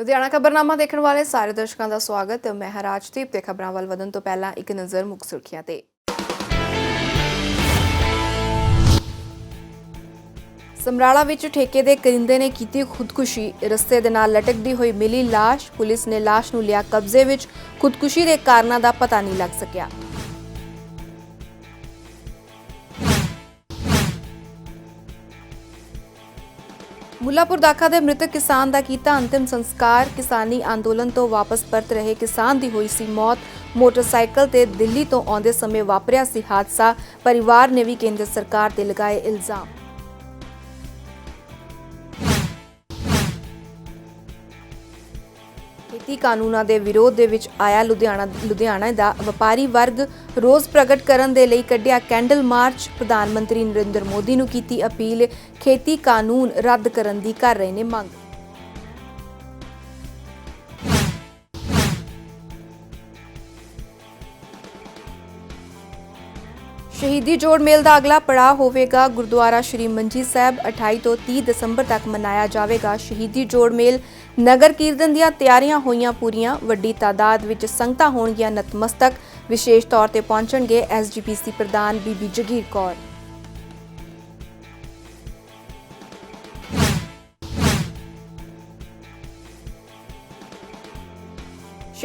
ਲੁਧਿਆਣਾ ਖਬਰਨਾਮਾ ਦੇਖਣ ਵਾਲੇ ਸਾਰੇ ਦਰਸ਼ਕਾਂ ਦਾ ਸਵਾਗਤ। ਮੈਂ ਹਾਂ ਤੇ ਖਬਰਾਂ ਵੱਲ ਵਧਣ ਤੋਂ ਪਹਿਲਾਂ ਇੱਕ ਨਜ਼ਰ ਮੁੱਖ ਸੁਰਖੀਆਂ ਤੇ। ਸਮਰਾਲਾ ਵਿੱਚ ਠੇਕੇ ਦੇ ਕਰਿੰਦੇ ਨੇ ਕੀਤੀ ਖੁਦਕੁਸ਼ੀ। ਰਸਤੇ ਦੇ ਨਾਲ ਲਟਕਦੀ ਹੋਈ ਮਿਲੀ ਲਾਸ਼। ਪੁਲਿਸ ਨੇ ਲਾਸ਼ ਨੂੰ ਲਿਆ ਕਬਜ਼ੇ ਵਿੱਚ। ਖੁਦਕੁਸ਼ੀ ਦੇ ਕਾਰਨਾਂ ਦਾ ਪਤਾ ਨਹੀਂ ਲੱਗ ਸਕਿਆ। ਮੁੱਲਾਪੁਰ ਦਾਖਾ ਦੇ ਮ੍ਰਿਤਕ ਕਿਸਾਨ ਦਾ ਕੀਤਾ ਅੰਤਿਮ ਸੰਸਕਾਰ। ਕਿਸਾਨੀ ਅੰਦੋਲਨ ਤੋਂ ਵਾਪਸ ਪਰਤ ਰਹੇ ਕਿਸਾਨ ਦੀ ਹੋਈ ਸੀ ਮੌਤ। ਮੋਟਰਸਾਈਕਲ ਤੇ ਦਿੱਲੀ ਤੋਂ ਆਉਂਦੇ ਸਮੇਂ ਵਾਪਰਿਆ ਸੀ ਹਾਦਸਾ। ਪਰਿਵਾਰ ਨੇ ਵੀ ਕੇਂਦਰ ਸਰਕਾਰ ਤੇ ਲਗਾਏ ਇਲਜ਼ਾਮ। ਖੇਤੀ ਕਾਨੂੰਨਾਂ ਦੇ ਵਿਰੋਧ ਦੇ ਵਿੱਚ ਆਇਆ ਲੁਧਿਆਣਾ ਲੁਧਿਆਣਾ ਦਾ ਵਪਾਰੀ ਵਰਗ ਰੋਸ ਪ੍ਰਗਟ ਕਰਨ ਦੇ ਲਈ ਕੱਢਿਆ ਕੈਂਡਲ ਮਾਰਚ। ਪ੍ਰਧਾਨ ਮੰਤਰੀ ਨਰਿੰਦਰ ਮੋਦੀ ਨੂੰ ਕੀਤੀ ਅਪੀਲ। ਖੇਤੀ ਕਾਨੂੰਨ ਰੱਦ ਕਰਨ ਦੀ ਕਰ ਰਹੇ ਨੇ ਮੰਗ। ਸ਼ਹੀਦੀ ਜੋੜ ਮੇਲ ਦਾ ਅਗਲਾ ਪੜਾਅ ਹੋਵੇਗਾ। ਗੁਰਦੁਆਰਾ ਸ਼੍ਰੀ ਮੰਜੀ ਸਾਹਿਬ 28 ਤੋਂ 30 ਦਸੰਬਰ ਤੱਕ ਮਨਾਇਆ ਜਾਵੇਗਾ। ਸ਼ਹੀਦੀ ਜੋੜ ਮੇਲ ਨਗਰ ਕੀਰਤਨ ਦੀਆਂ ਤਿਆਰੀਆਂ ਹੋਈਆਂ ਪੂਰੀਆਂ। ਵੱਡੀ ਤਾਦਾਦ ਵਿੱਚ ਸੰਗਤਾਂ ਹੋਣਗੀਆਂ ਨਤਮਸਤਕ। ਵਿਸ਼ੇਸ਼ ਤੌਰ ਤੇ ਪਹੁੰਚਣਗੇ ਐਸਜੀਪੀਸੀ ਪ੍ਰਧਾਨ ਬੀਬੀ ਜਗੀਰ ਕੌਰ।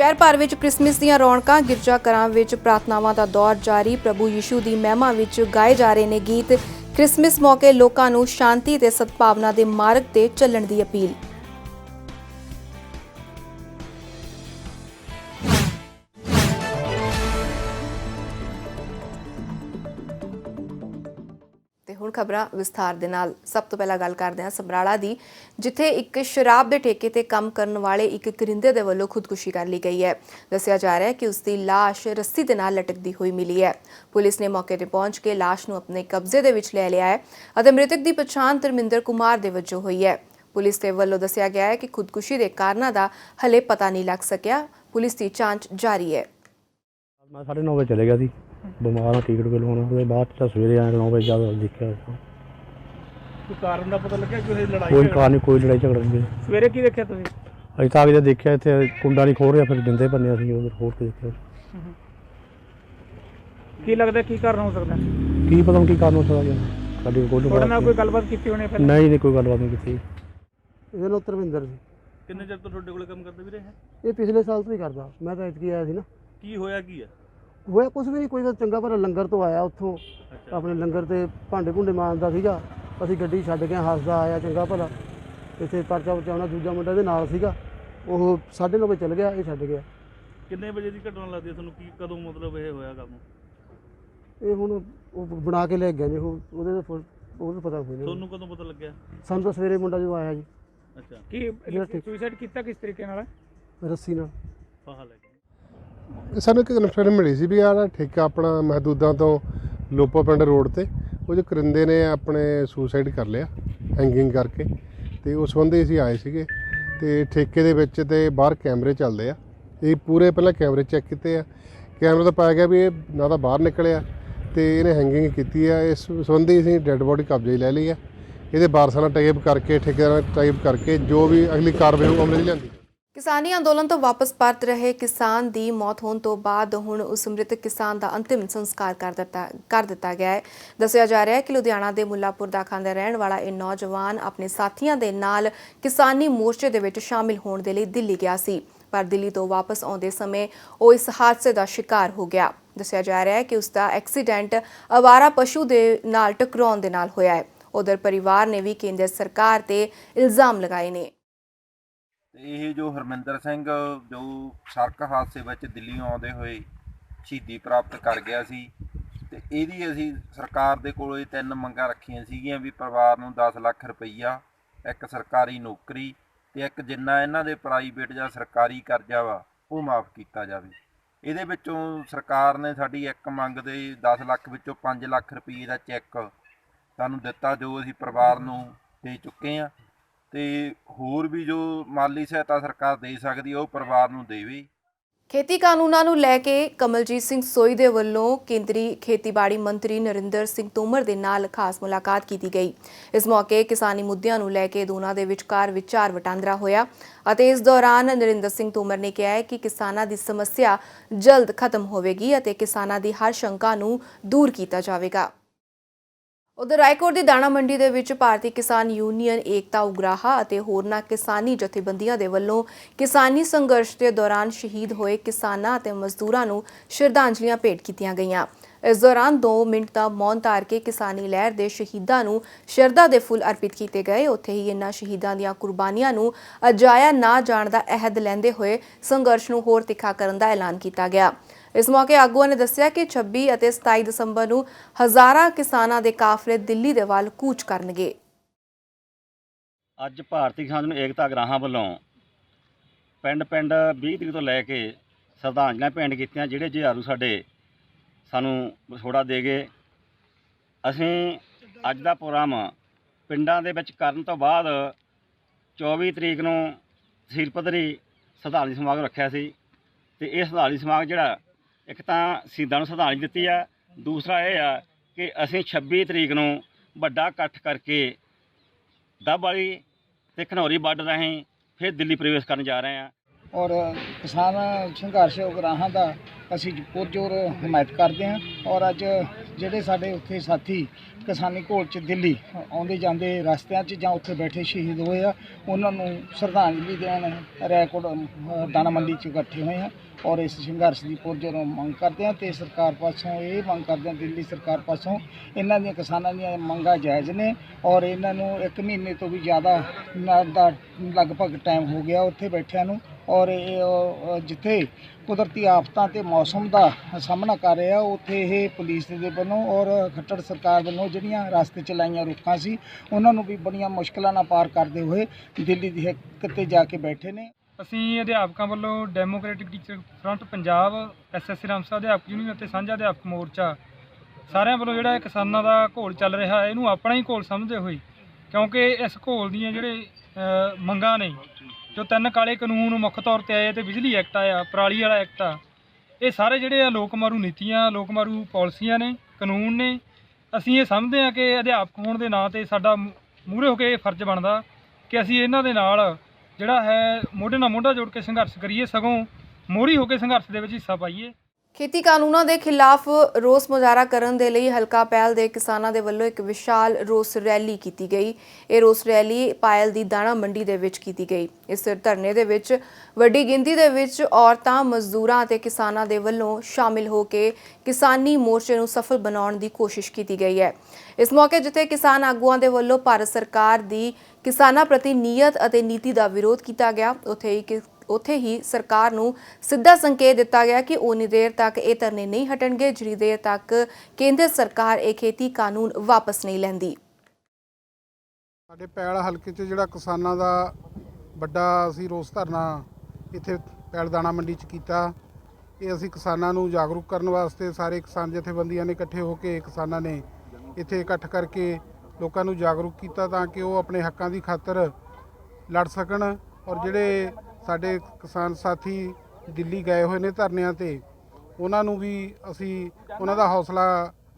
ਸ਼ਹਿਰ ਭਰ ਵਿੱਚ ਕ੍ਰਿਸਮਸ ਦੀਆਂ ਰੌਣਕਾਂ, ਗਿਰਜਾ ਘਰਾਂ ਵਿੱਚ ਪ੍ਰਾਰਥਨਾਵਾਂ ਦਾ ਦੌਰ ਜਾਰੀ, ਪ੍ਰਭੂ ਯਿਸ਼ੂ ਦੀ ਮਹਿਮਾ ਵਿੱਚ ਗਾਏ ਜਾ ਰਹੇ ਨੇ ਗੀਤ। ਕ੍ਰਿਸਮਸ ਮੌਕੇ ਲੋਕਾਂ ਨੂੰ ਸ਼ਾਂਤੀ ਤੇ ਸਦਭਾਵਨਾ ਦੇ ਮਾਰਗ ਤੇ ਚੱਲਣ ਦੀ ਅਪੀਲ। ਖਬਰਾਂ ਵਿਸਥਾਰ ਦੇ ਨਾਲ। ਸਭ ਤੋਂ ਪਹਿਲਾਂ ਗੱਲ ਕਰਦੇ ਹਾਂ ਸਮਰਾਲਾ ਦੀ, ਜਿੱਥੇ ਇੱਕ ਸ਼ਰਾਬ ਦੇ ਠੇਕੇ ਤੇ ਕੰਮ ਕਰਨ ਵਾਲੇ ਇੱਕ ਕਰਿੰਦੇ ਦੇ ਵੱਲੋਂ ਖੁਦਕੁਸ਼ੀ ਕਰ ਲਈ ਗਈ ਹੈ। ਦੱਸਿਆ ਜਾ ਰਿਹਾ ਹੈ ਕਿ ਉਸ ਦੀ ਲਾਸ਼ ਰੱਸੀ ਦੇ ਨਾਲ ਲਟਕਦੀ ਹੋਈ ਮਿਲੀ ਹੈ। ਪੁਲਿਸ ਨੇ ਮੌਕੇ ਤੇ ਪਹੁੰਚ ਕੇ ਲਾਸ਼ ਨੂੰ ਆਪਣੇ ਕਬਜ਼ੇ ਦੇ ਵਿੱਚ ਲੈ ਲਿਆ ਹੈ ਅਤੇ ਮ੍ਰਿਤਕ ਦੀ ਪਛਾਣ ਧਰਮਿੰਦਰ ਕੁਮਾਰ ਦੇ ਵਜੋਂ ਹੋਈ ਹੈ। ਪੁਲਿਸ ਦੇ ਵੱਲੋਂ ਦੱਸਿਆ ਗਿਆ ਹੈ ਕਿ ਖੁਦਕੁਸ਼ੀ ਦੇ ਕਾਰਨਾਂ ਦਾ ਹਲੇ ਪਤਾ ਨਹੀਂ ਲੱਗ ਸਕਿਆ। ਪੁਲਿਸ ਦੀ ਜਾਂਚ ਜਾਰੀ ਹੈ। ਮੈਂ 9:30 ਵਜੇ ਚਲੇ ਗਿਆ ਸੀ। ਬਿਮਾਰ ਹਾਂ ਟਿਕਟ ਕੋਲ ਹੁਣ ਉਹਦੇ ਬਾਅਦ ਚ ਸਵੇਰੇ ਆਇਆ 9 ਵਜੇ ਜਦ ਦੇਖਿਆ ਕੋਈ ਕਾਰਨ ਦਾ ਪਤਾ ਲੱਗਿਆ ਕਿ ਉਹ ਲੜਾਈ ਕੋਈ ਝਗੜਾ- ਕਾਰ ਨਹੀਂ ਕੋਈ ਲੜਾਈ ਝਗੜਾ ਨਹੀਂ। ਸਵੇਰੇ ਕੀ ਦੇਖਿਆ ਤੁਸੀਂ? ਅਜੇ ਤੱਕ ਜੇ ਦੇਖਿਆ ਇੱਥੇ ਕੁੰਡਾ ਨਹੀਂ ਖੋਲ ਰਿਹਾ ਫਿਰ ਜਿੰਦੇ ਪੰਨੇ ਸੀ ਉਧਰ ਖੋਲ ਕੇ ਦੇਖਿਆ। ਕੀ ਲੱਗਦਾ ਕੀ ਕਾਰਨ ਹੋ ਸਕਦਾ? ਕੀ ਪਤਾ ਹੁਣ ਕੀ ਕਾਰਨ ਹੋ ਸਕਦਾ ਜੀ? ਸਾਡੀ ਕੋਈ ਤੁਹਾਡੇ ਨਾਲ ਕੋਈ ਗੱਲਬਾਤ ਕੀਤੀ ਹੋਣੀ ਪਹਿਲਾਂ? ਨਹੀਂ ਨਹੀਂ ਕੋਈ ਗੱਲਬਾਤ ਨਹੀਂ ਕੀਤੀ। ਇਹਦਾ ਨਾਮ ਧਰਮਿੰਦਰ ਸੀ ਕਿੰਨੇ ਚਿਰ ਤੋਂ ਤੁਹਾਡੇ ਕੋਲੇ ਕੰਮ ਕਰਦੇ ਵੀਰੇ ਇਹ? ਪਿਛਲੇ ਸਾਲ ਤੋਂ ਹੀ ਕਰਦਾ। ਮੈਂ ਤਾਂ ਇਤਕੀ ਆਇਆ ਸੀ ਨਾ। ਕੀ ਹੋਇਆ ਕੀ ਹੈ ਹੋਇਆ ਕੁਝ ਵੀ ਨਹੀਂ ਕੋਈ ਤਾਂ ਚੰਗਾ ਭਲਾ ਲੰਗਰ ਤੋਂ ਆਇਆ ਉੱਥੋਂ। ਆਪਣੇ ਲੰਗਰ ਤੇ ਭਾਂਡੇ ਭੁੰਡੇ ਮਾਂਜਦਾ ਸੀਗਾ। ਅਸੀਂ ਗੱਡੀ ਛੱਡ ਕੇ ਹੱਸਦਾ ਆਇਆ ਚੰਗਾ ਭਲਾ। ਇੱਥੇ ਪਰਚਾ ਬਚਾਉਣਾ ਦੂਜਾ ਮੁੰਡਾ ਇਹਦੇ ਨਾਲ ਸੀਗਾ। ਉਹ 9:30 ਵਜੇ ਚਲ ਗਿਆ ਇਹ ਛੱਡ ਗਿਆ। ਕਿੰਨੇ ਵਜੇ ਦੀ ਘਟਨਾ ਲੱਗਦੀ ਹੈ ਤੁਹਾਨੂੰ? ਕੀ ਕਦੋਂ ਮਤਲਬ ਇਹ ਹੋਇਆ ਕੰਮ? ਇਹ ਹੁਣ ਉਹ ਬਣਾ ਕੇ ਲੈ ਗਿਆ ਜੀ ਉਹ ਉਹਦੇ ਦਾ ਫੁੱਲ- ਉਹਨੂੰ ਪਤਾ ਨਹੀਂ ਤੁਹਾਨੂੰ ਕਦੋਂ ਪਤਾ ਲੱਗਿਆ? ਸਾਨੂੰ ਤਾਂ ਸਵੇਰੇ ਮੁੰਡਾ ਜਦੋਂ ਆਇਆ ਜੀ। ਅੱਛਾ। ਕੀ ਜਿਹੜਾ ਠੀਕ- ਸੁਸਾਈਡ ਕੀਤਾ ਕਿਸ ਤਰੀਕੇ ਨਾਲ? ਹੈ? ਰੱਸੀ ਨਾਲ। ਫਾਹਾ ਲੈ ਕੇ। ਸਾਨੂੰ ਇੱਕ ਇਨਫੋਰਮੇਸ਼ਨ ਮਿਲੀ ਸੀ ਵੀ ਆਹ ਠੇਕਾ ਆਪਣਾ ਮਹਦੂਦਾਂ ਤੋਂ ਲੋਪੋ ਪਿੰਡ ਰੋਡ ਤੇ, ਉਹ ਜੋ ਕਰਿੰਦੇ ਨੇ ਆਪਣੇ ਸੁਸਾਈਡ ਕਰ ਲਿਆ ਹੈਂਗਿੰਗ ਕਰਕੇ। ਤੇ ਉਸ ਸੰਬੰਧੀ ਅਸੀਂ ਆਏ ਸੀਗੇ ਤੇ ਠੇਕੇ ਦੇ ਵਿੱਚ ਤੇ ਬਾਹਰ ਕੈਮਰੇ ਚੱਲਦੇ ਆ। ਇਹ ਪੂਰੇ ਪਹਿਲਾਂ ਕੈਮਰੇ ਚੈੱਕ ਕੀਤੇ ਆ। ਕੈਮਰੇ ਤੋਂ ਪਾਇਆ ਗਿਆ ਵੀ ਇਹ ਨਾ ਤਾਂ ਬਾਹਰ ਨਿਕਲਿਆ ਤੇ ਇਹਨੇ ਹੈਂਗਿੰਗ ਕੀਤੀ ਆ। ਇਸ ਸੰਬੰਧੀ ਅਸੀਂ ਡੈੱਡ ਬੋਡੀ ਕਬਜ਼ੇ ਲੈ ਲਈ ਆ। ਇਹਦੇ ਵਾਰਸਾਂ ਨਾਲ ਟਾਈਪ ਕਰਕੇ, ਠੇਕੇਦਾਰਾਂ ਨਾਲ ਟਾਈਪ ਕਰਕੇ ਜੋ ਵੀ ਅਗਲੀ ਕਾਰਵਾਈ ਹੋਊ ਅਮਲ 'ਚ ਲਿਆਂਦੀ ਕਿਸਾਨੀ ਅੰਦੋਲਨ ਤੋਂ ਵਾਪਸ ਪਰਤ ਰਹੇ ਕਿਸਾਨ ਦੀ ਮੌਤ ਹੋਣ ਤੋਂ ਬਾਅਦ ਹੁਣ ਉਸ ਮ੍ਰਿਤਕ ਕਿਸਾਨ ਦਾ ਅੰਤਿਮ ਸੰਸਕਾਰ ਕਰ ਦਿੱਤਾ ਕਰ ਦਿੱਤਾ ਗਿਆ ਹੈ। ਦੱਸਿਆ ਜਾ ਰਿਹਾ ਹੈ ਕਿ ਲੁਧਿਆਣਾ ਦੇ ਮੁੱਲਾਪੁਰ ਦਾਖਾਂ ਦਾ ਰਹਿਣ ਵਾਲਾ ਇਹ ਨੌਜਵਾਨ ਆਪਣੇ ਸਾਥੀਆਂ ਦੇ ਨਾਲ ਕਿਸਾਨੀ ਮੋਰਚੇ ਦੇ ਵਿੱਚ ਸ਼ਾਮਿਲ ਹੋਣ ਦੇ ਲਈ ਦਿੱਲੀ ਗਿਆ ਸੀ, ਪਰ ਦਿੱਲੀ ਤੋਂ ਵਾਪਸ ਆਉਂਦੇ ਸਮੇਂ ਉਹ ਇਸ ਹਾਦਸੇ ਦਾ ਸ਼ਿਕਾਰ ਹੋ ਗਿਆ। ਦੱਸਿਆ ਜਾ ਰਿਹਾ ਹੈ ਕਿ ਉਸ ਦਾ ਐਕਸੀਡੈਂਟ ਅਵਾਰਾ ਪਸ਼ੂ ਦੇ ਨਾਲ ਟਕਰਾਉਣ ਦੇ ਨਾਲ ਹੋਇਆ ਹੈ। ਉਧਰ ਪਰਿਵਾਰ ਨੇ ਵੀ ਕੇਂਦਰ ਸਰਕਾਰ ਤੇ ਇਲਜ਼ਾਮ ਲਗਾਏ ਨੇ। ਇਹ ਜੋ ਹਰਮਿੰਦਰ ਸਿੰਘ ਜੋ ਸੜਕ ਹਾਦਸੇ ਵਿੱਚ ਦਿੱਲੀੋਂ ਆਉਂਦੇ ਹੋਏ ਸ਼ਹੀਦੀ ਪ੍ਰਾਪਤ ਕਰ ਗਿਆ ਸੀ ਤੇ ਇਹਦੀ ਅਸੀਂ ਸਰਕਾਰ ਦੇ ਕੋਲੇ ਤਿੰਨ ਮੰਗਾਂ ਰੱਖੀਆਂ ਸੀਗੀਆਂ ਵੀ ਪਰਿਵਾਰ ਨੂੰ 10 ਲੱਖ ਰੁਪਈਆ, ਇੱਕ ਸਰਕਾਰੀ ਨੌਕਰੀ ਤੇ ਇੱਕ ਜਿੰਨਾ ਇਹਨਾਂ ਦੇ ਪ੍ਰਾਈਵੇਟ ਜਾਂ ਸਰਕਾਰੀ ਕਰਜ਼ਾ ਵਾ, ਉਹ ਮਾਫ ਕੀਤਾ ਜਾਵੇ। ਇਹਦੇ ਵਿੱਚੋਂ ਸਰਕਾਰ ਨੇ ਸਾਡੀ ਇੱਕ ਮੰਗ ਦੇ 10 ਲੱਖ ਵਿੱਚੋਂ 5 ਲੱਖ ਰੁਪਏ ਦਾ ਚੈੱਕ ਤੁਹਾਨੂੰ ਦਿੱਤਾ, ਜੋ ਅਸੀਂ ਪਰਿਵਾਰ ਨੂੰ ਦੇ ਚੁੱਕੇ ਆ ਤੇ ਹੋਰ ਵੀ ਜੋ ਮਾਲੀ ਸਹਾਇਤਾ ਸਰਕਾਰ ਦੇ ਸਕਦੀ ਹੈ ਉਹ ਪਰਿਵਾਰ ਨੂੰ ਦੇਵੇ। ਖੇਤੀ ਕਾਨੂੰਨਾਂ ਨੂੰ ਲੈ ਕੇ ਕਮਲਜੀਤ ਸਿੰਘ ਸੋਈ ਦੇ ਵੱਲੋਂ ਕੇਂਦਰੀ ਖੇਤੀਬਾੜੀ ਮੰਤਰੀ ਨਰਿੰਦਰ ਸਿੰਘ ਤੋਮਰ ਦੇ ਨਾਲ ਖਾਸ ਮੁਲਾਕਾਤ ਕੀਤੀ ਗਈ। ਇਸ ਮੌਕੇ ਕਿਸਾਨੀ ਮੁੱਦਿਆਂ ਨੂੰ ਲੈ ਕੇ ਦੋਨਾਂ ਦੇ ਵਿਚਕਾਰ ਵਿਚਾਰ ਵਟਾਂਦਰਾ ਹੋਇਆ ਅਤੇ ਇਸ ਦੌਰਾਨ ਨਰਿੰਦਰ ਸਿੰਘ ਤੋਮਰ ਨੇ ਕਿਹਾ ਹੈ ਕਿ ਕਿਸਾਨਾਂ ਦੀ ਸਮੱਸਿਆ ਜਲਦ ਖਤਮ ਹੋਵੇਗੀ ਅਤੇ ਕਿਸਾਨਾਂ ਦੀ ਹਰ ਸ਼ੰਕਾ ਨੂੰ ਦੂਰ ਕੀਤਾ ਜਾਵੇਗਾ। ਉਧਰ ਰਾਏਕੋਟ ਦੀ ਦਾਣਾ ਮੰਡੀ ਦੇ ਵਿੱਚ ਭਾਰਤੀ ਕਿਸਾਨ ਯੂਨੀਅਨ, ਏਕਤਾ, ਉਗਰਾਹਾ ਅਤੇ ਹੋਰਨਾਂ ਕਿਸਾਨੀ ਜਥੇਬੰਦੀਆਂ ਦੇ ਵੱਲੋਂ ਕਿਸਾਨੀ ਸੰਘਰਸ਼ ਦੇ ਦੌਰਾਨ ਸ਼ਹੀਦ ਹੋਏ ਕਿਸਾਨਾਂ ਅਤੇ ਮਜ਼ਦੂਰਾਂ ਨੂੰ ਸ਼ਰਧਾਂਜਲੀਆਂ ਭੇਟ ਕੀਤੀਆਂ ਗਈਆਂ। ਇਸ ਦੌਰਾਨ 2 ਮਿੰਟ ਦਾ ਮੌਨ ਧਾਰ ਕੇ ਕਿਸਾਨੀ ਲਹਿਰ ਦੇ ਸ਼ਹੀਦਾਂ ਨੂੰ ਸ਼ਰਧਾ ਦੇ ਫੁੱਲ ਅਰਪਿਤ ਕੀਤੇ ਗਏ। ਉੱਥੇ ਹੀ ਇਨ੍ਹਾਂ ਸ਼ਹੀਦਾਂ ਦੀਆਂ ਕੁਰਬਾਨੀਆਂ ਨੂੰ ਅਜਾਇਆ ਨਾ ਜਾਣ ਦਾ ਅਹਿਦ ਲੈਂਦੇ ਹੋਏ ਸੰਘਰਸ਼ ਨੂੰ ਹੋਰ ਤਿੱਖਾ ਕਰਨ ਦਾ ਐਲਾਨ ਕੀਤਾ ਗਿਆ। ਇਸ ਮੌਕੇ ਆਗੂਆਂ ਨੇ ਦੱਸਿਆ ਕਿ 26 ਅਤੇ 27 ਦਸੰਬਰ ਨੂੰ ਹਜ਼ਾਰਾਂ ਕਿਸਾਨਾਂ ਦੇ ਕਾਫਲੇ ਦਿੱਲੀ ਦੇ ਵੱਲ ਕੂਚ ਕਰਨਗੇ। ਅੱਜ ਭਾਰਤੀ ਕਿਸਾਨ ਨੂੰ ਏਕਤਾ ਗ੍ਰਾਹਾਂ ਵੱਲੋਂ ਪਿੰਡ ਪਿੰਡ 20 ਤਰੀਕ ਤੋਂ ਲੈ ਕੇ ਸ਼ਰਧਾਂਜਲੀਆਂ ਭੇਂਟ ਕੀਤੀਆਂ, ਜਿਹੜੇ ਜਹਾਰੂ ਸਾਡੇ ਸਾਨੂੰ ਵਿਛੋੜਾ ਦੇ ਗਏ। ਅਸੀਂ ਅੱਜ ਦਾ ਪ੍ਰੋਗਰਾਮ ਪਿੰਡਾਂ ਦੇ ਵਿੱਚ ਕਰਨ ਤੋਂ ਬਾਅਦ 24 ਤਰੀਕ ਨੂੰ ਤਹਿਸੀਲ ਪੱਧਰੀ ਸ਼ਰਧਾਂਜਲੀ ਸਮਾਗਮ ਰੱਖਿਆ ਸੀ ਤੇ ਇਹ ਸ਼ਰਧਾਂਜਲੀ ਸਮਾਗਮ ਜਿਹੜਾ ਇੱਕ ਤਾਂ ਸ਼ਹੀਦਾਂ ਨੂੰ ਸ਼ਰਧਾਂਜਲੀ ਦਿੱਤੀ ਆ, ਦੂਸਰਾ ਇਹ ਆ ਕਿ ਅਸੀਂ 26 ਤਰੀਕ ਨੂੰ ਵੱਡਾ ਇਕੱਠ ਕਰਕੇ ਡੱਬ ਵਾਲੀ ਤੇ ਘਨੌਰੀ ਬਾਰਡਰ ਰਾਹੀਂ ਫਿਰ ਦਿੱਲੀ ਪ੍ਰਵੇਸ਼ ਕਰਨ ਜਾ ਰਹੇ ਹਾਂ। ਔਰ ਕਿਸਾਨ ਸੰਘਰਸ਼ ਉਗਰਾਹਾਂ ਦਾ ਅਸੀਂ ਪੁਰਜੋਰ ਹਮਾਇਤ ਕਰਦੇ ਹਾਂ ਔਰ ਅੱਜ ਜਿਹੜੇ ਸਾਡੇ ਉੱਥੇ ਸਾਥੀ ਕਿਸਾਨੀ ਘੋਲ ਚ ਦਿੱਲੀ ਆਉਂਦੇ ਜਾਂਦੇ ਰਸਤਿਆਂ 'ਚ ਜਾਂ ਉੱਥੇ ਬੈਠੇ ਸ਼ਹੀਦ ਹੋਏ ਆ, ਉਹਨਾਂ ਨੂੰ ਸ਼ਰਧਾਂਜਲੀ ਦੇਣ ਰੈਕੋਰਡ ਦਾਣਾ ਮੰਡੀ 'ਚ ਇਕੱਠੇ ਹੋਏ ਆ ਔਰ ਇਸ ਸੰਘਰਸ਼ ਦੀ ਪੁਰਜੋਰ ਮੰਗ ਕਰਦੇ ਹਾਂ ਤੇ ਸਰਕਾਰ ਪਾਸੋਂ ਇਹ ਮੰਗ ਕਰਦੇ ਹਾਂ ਦਿੱਲੀ ਸਰਕਾਰ ਪਾਸੋਂ ਇਹਨਾਂ ਦੀਆਂ ਕਿਸਾਨਾਂ ਦੀਆਂ ਮੰਗਾਂ ਜਾਇਜ਼ ਨੇ ਔਰ ਇਹਨਾਂ ਨੂੰ ਇੱਕ ਮਹੀਨੇ ਤੋਂ ਵੀ ਜ਼ਿਆਦਾ ਦਾ ਲਗਭਗ ਟਾਈਮ ਹੋ ਗਿਆ ਉੱਥੇ ਬੈਠਿਆਂ ਨੂੰ ਔਰ ਇਹ ਜਿੱਥੇ ਕੁਦਰਤੀ ਆਫਤਾਂ ਤੇ ਮੌਸਮ ਦਾ ਸਾਹਮਣਾ ਕਰ ਰਿਹਾ। ਉੱਥੇ ਇਹ ਪੁਲਿਸ ਦੇ ਵੱਲੋਂ ਔਰ ਖੱਟੜ ਸਰਕਾਰ ਵੱਲੋਂ ਜਿਹੜੀਆਂ ਰਸਤੇ ਚ ਲਾਈਆਂ ਰੁੱਖਾਂ ਸੀ, ਉਹਨਾਂ ਨੂੰ ਵੀ ਬੜੀਆਂ ਮੁਸ਼ਕਲਾਂ ਨਾਲ ਪਾਰ ਕਰਦੇ ਹੋਏ ਦਿੱਲੀ ਦੀ ਹੱਕ ਤੇ ਜਾ ਕੇ ਬੈਠੇ ਨੇ। ਅਸੀਂ ਅਧਿਆਪਕਾਂ ਵੱਲੋਂ democratic teacher front Punjab SSC RAMSA ਅਧਿਆਪਕ ਯੂਨੀਅਨ ਅਤੇ ਸਾਂਝਾ ਅਧਿਆਪਕ ਮੋਰਚਾ ਸਾਰਿਆਂ ਵੱਲੋਂ ਜਿਹੜਾ ਕਿਸਾਨਾਂ ਦਾ ਘੋਲ ਚੱਲ ਰਿਹਾ ਹੈ ਇਹਨੂੰ ਆਪਣਾ ਹੀ ਘੋਲ ਸਮਝਦੇ ਹੋਏ ਕਿਉਂਕਿ ਇਸ ਘੋਲ ਦੀਆਂ ਜਿਹੜੇ ਮੰਗਾਂ ਨੇ ਜੋ ਤਿੰਨ ਕਾਲੇ ਕਾਨੂੰਨ ਮੁੱਖ ਤੌਰ ਤੇ ਆਏ ਤੇ ਬਿਜਲੀ ਐਕਟ ਆਇਆ, ਪਰਾਲੀ ਵਾਲਾ ਐਕਟ ਆ, ਇਹ ਸਾਰੇ ਜਿਹੜੇ ਆ ਲੋਕ ਮਾਰੂ ਨੀਤੀਆਂ, ਲੋਕ ਮਾਰੂ ਪਾਲਿਸੀਆਂ ਨੇ, ਕਾਨੂੰਨ ਨੇ, ਅਸੀਂ ਇਹ ਸਮਝਦੇ ਹਾਂ ਕਿ ਅਧਿਆਪਕ ਹੋਣ ਦੇ ਨਾਂ ਤੇ ਸਾਡਾ ਮੂਹਰੇ ਹੋ ਕੇ ਇਹ ਫਰਜ਼ ਬਣਦਾ ਕਿ ਅਸੀਂ ਇਹਨਾਂ ਦੇ ਨਾਲ ਜਿਹੜਾ ਹੈ ਮੋਢੇ ਨਾਲ ਮੋਢਾ ਜੋੜ ਕੇ ਸੰਘਰਸ਼ ਕਰੀਏ, ਸਗੋਂ ਮੋਹਰੀ ਹੋ ਕੇ ਸੰਘਰਸ਼ ਦੇ ਵਿੱਚ ਹਿੱਸਾ ਪਾਈਏ। ਖੇਤੀ ਕਾਨੂੰਨਾਂ ਦੇ ਖਿਲਾਫ ਰੋਸ ਮੁਜ਼ਾਹਰਾ ਕਰਨ ਦੇ ਲਈ ਹਲਕਾ ਪਹਿਲ ਦੇ ਕਿਸਾਨਾਂ ਦੇ ਵੱਲੋਂ ਇੱਕ ਵਿਸ਼ਾਲ ਰੋਸ ਰੈਲੀ ਕੀਤੀ ਗਈ। ਇਹ ਰੋਸ ਰੈਲੀ ਪਾਇਲ ਦੀ ਦਾਣਾ ਮੰਡੀ ਦੇ ਵਿੱਚ ਕੀਤੀ ਗਈ। ਇਸ ਧਰਨੇ ਦੇ ਵਿੱਚ ਵੱਡੀ ਗਿਣਤੀ ਦੇ ਵਿੱਚ ਔਰਤਾਂ, ਮਜ਼ਦੂਰਾਂ ਅਤੇ ਕਿਸਾਨਾਂ ਦੇ ਵੱਲੋਂ ਸ਼ਾਮਿਲ ਹੋ ਕੇ ਕਿਸਾਨੀ ਮੋਰਚੇ ਨੂੰ ਸਫਲ ਬਣਾਉਣ ਦੀ ਕੋਸ਼ਿਸ਼ ਕੀਤੀ ਗਈ ਹੈ। ਇਸ ਮੌਕੇ ਜਿੱਥੇ ਕਿਸਾਨ ਆਗੂਆਂ ਦੇ ਵੱਲੋਂ ਭਾਰਤ ਸਰਕਾਰ ਦੀ ਕਿਸਾਨਾਂ ਪ੍ਰਤੀ ਨੀਅਤ ਅਤੇ ਨੀਤੀ ਦਾ ਵਿਰੋਧ ਕੀਤਾ ਗਿਆ, ਉੱਥੇ ਹੀ ਕਿ ਉੱਥੇ ਹੀ ਸਰਕਾਰ ਨੂੰ ਸਿੱਧਾ ਸੰਕੇਤ ਦਿੱਤਾ ਗਿਆ ਕਿ ਉਨੀ ਦੇਰ ਤੱਕ ਇਹ ਧਰਨੇ ਨਹੀਂ ਹਟਣਗੇ ਜਿੰਨੀ ਦੇਰ ਤੱਕ ਕੇਂਦਰ ਸਰਕਾਰ ਇਹ ਖੇਤੀ ਕਾਨੂੰਨ ਵਾਪਸ ਨਹੀਂ ਲੈਂਦੀ। ਸਾਡੇ ਪੈਲ ਹਲਕੇ 'ਚ ਜਿਹੜਾ ਕਿਸਾਨਾਂ ਦਾ ਵੱਡਾ ਅਸੀਂ ਰੋਸ ਧਰਨਾ ਇੱਥੇ ਪੈਲ ਦਾਣਾ ਮੰਡੀ 'ਚ ਕੀਤਾ, ਇਹ ਅਸੀਂ ਕਿਸਾਨਾਂ ਨੂੰ ਜਾਗਰੂਕ ਕਰਨ ਵਾਸਤੇ ਸਾਰੇ ਕਿਸਾਨ ਜਥੇਬੰਦੀਆਂ ਨੇ ਇਕੱਠੇ ਹੋ ਕੇ ਕਿਸਾਨਾਂ ਨੇ ਇੱਥੇ ਇਕੱਠ ਕਰਕੇ ਲੋਕਾਂ ਨੂੰ ਜਾਗਰੂਕ ਕੀਤਾ ਤਾਂ ਕਿ ਉਹ ਆਪਣੇ ਹੱਕਾਂ ਦੀ ਖਾਤਰ ਲੜ ਸਕਣ ਔਰ ਜਿਹੜੇ ਸਾਡੇ ਕਿਸਾਨ ਸਾਥੀ ਦਿੱਲੀ ਗਏ ਹੋਏ ਨੇ ਧਰਨਿਆਂ ਤੇ। ਉਹਨਾਂ ਨੂੰ ਵੀ ਅਸੀਂ ਉਹਨਾਂ ਦਾ ਹੌਸਲਾ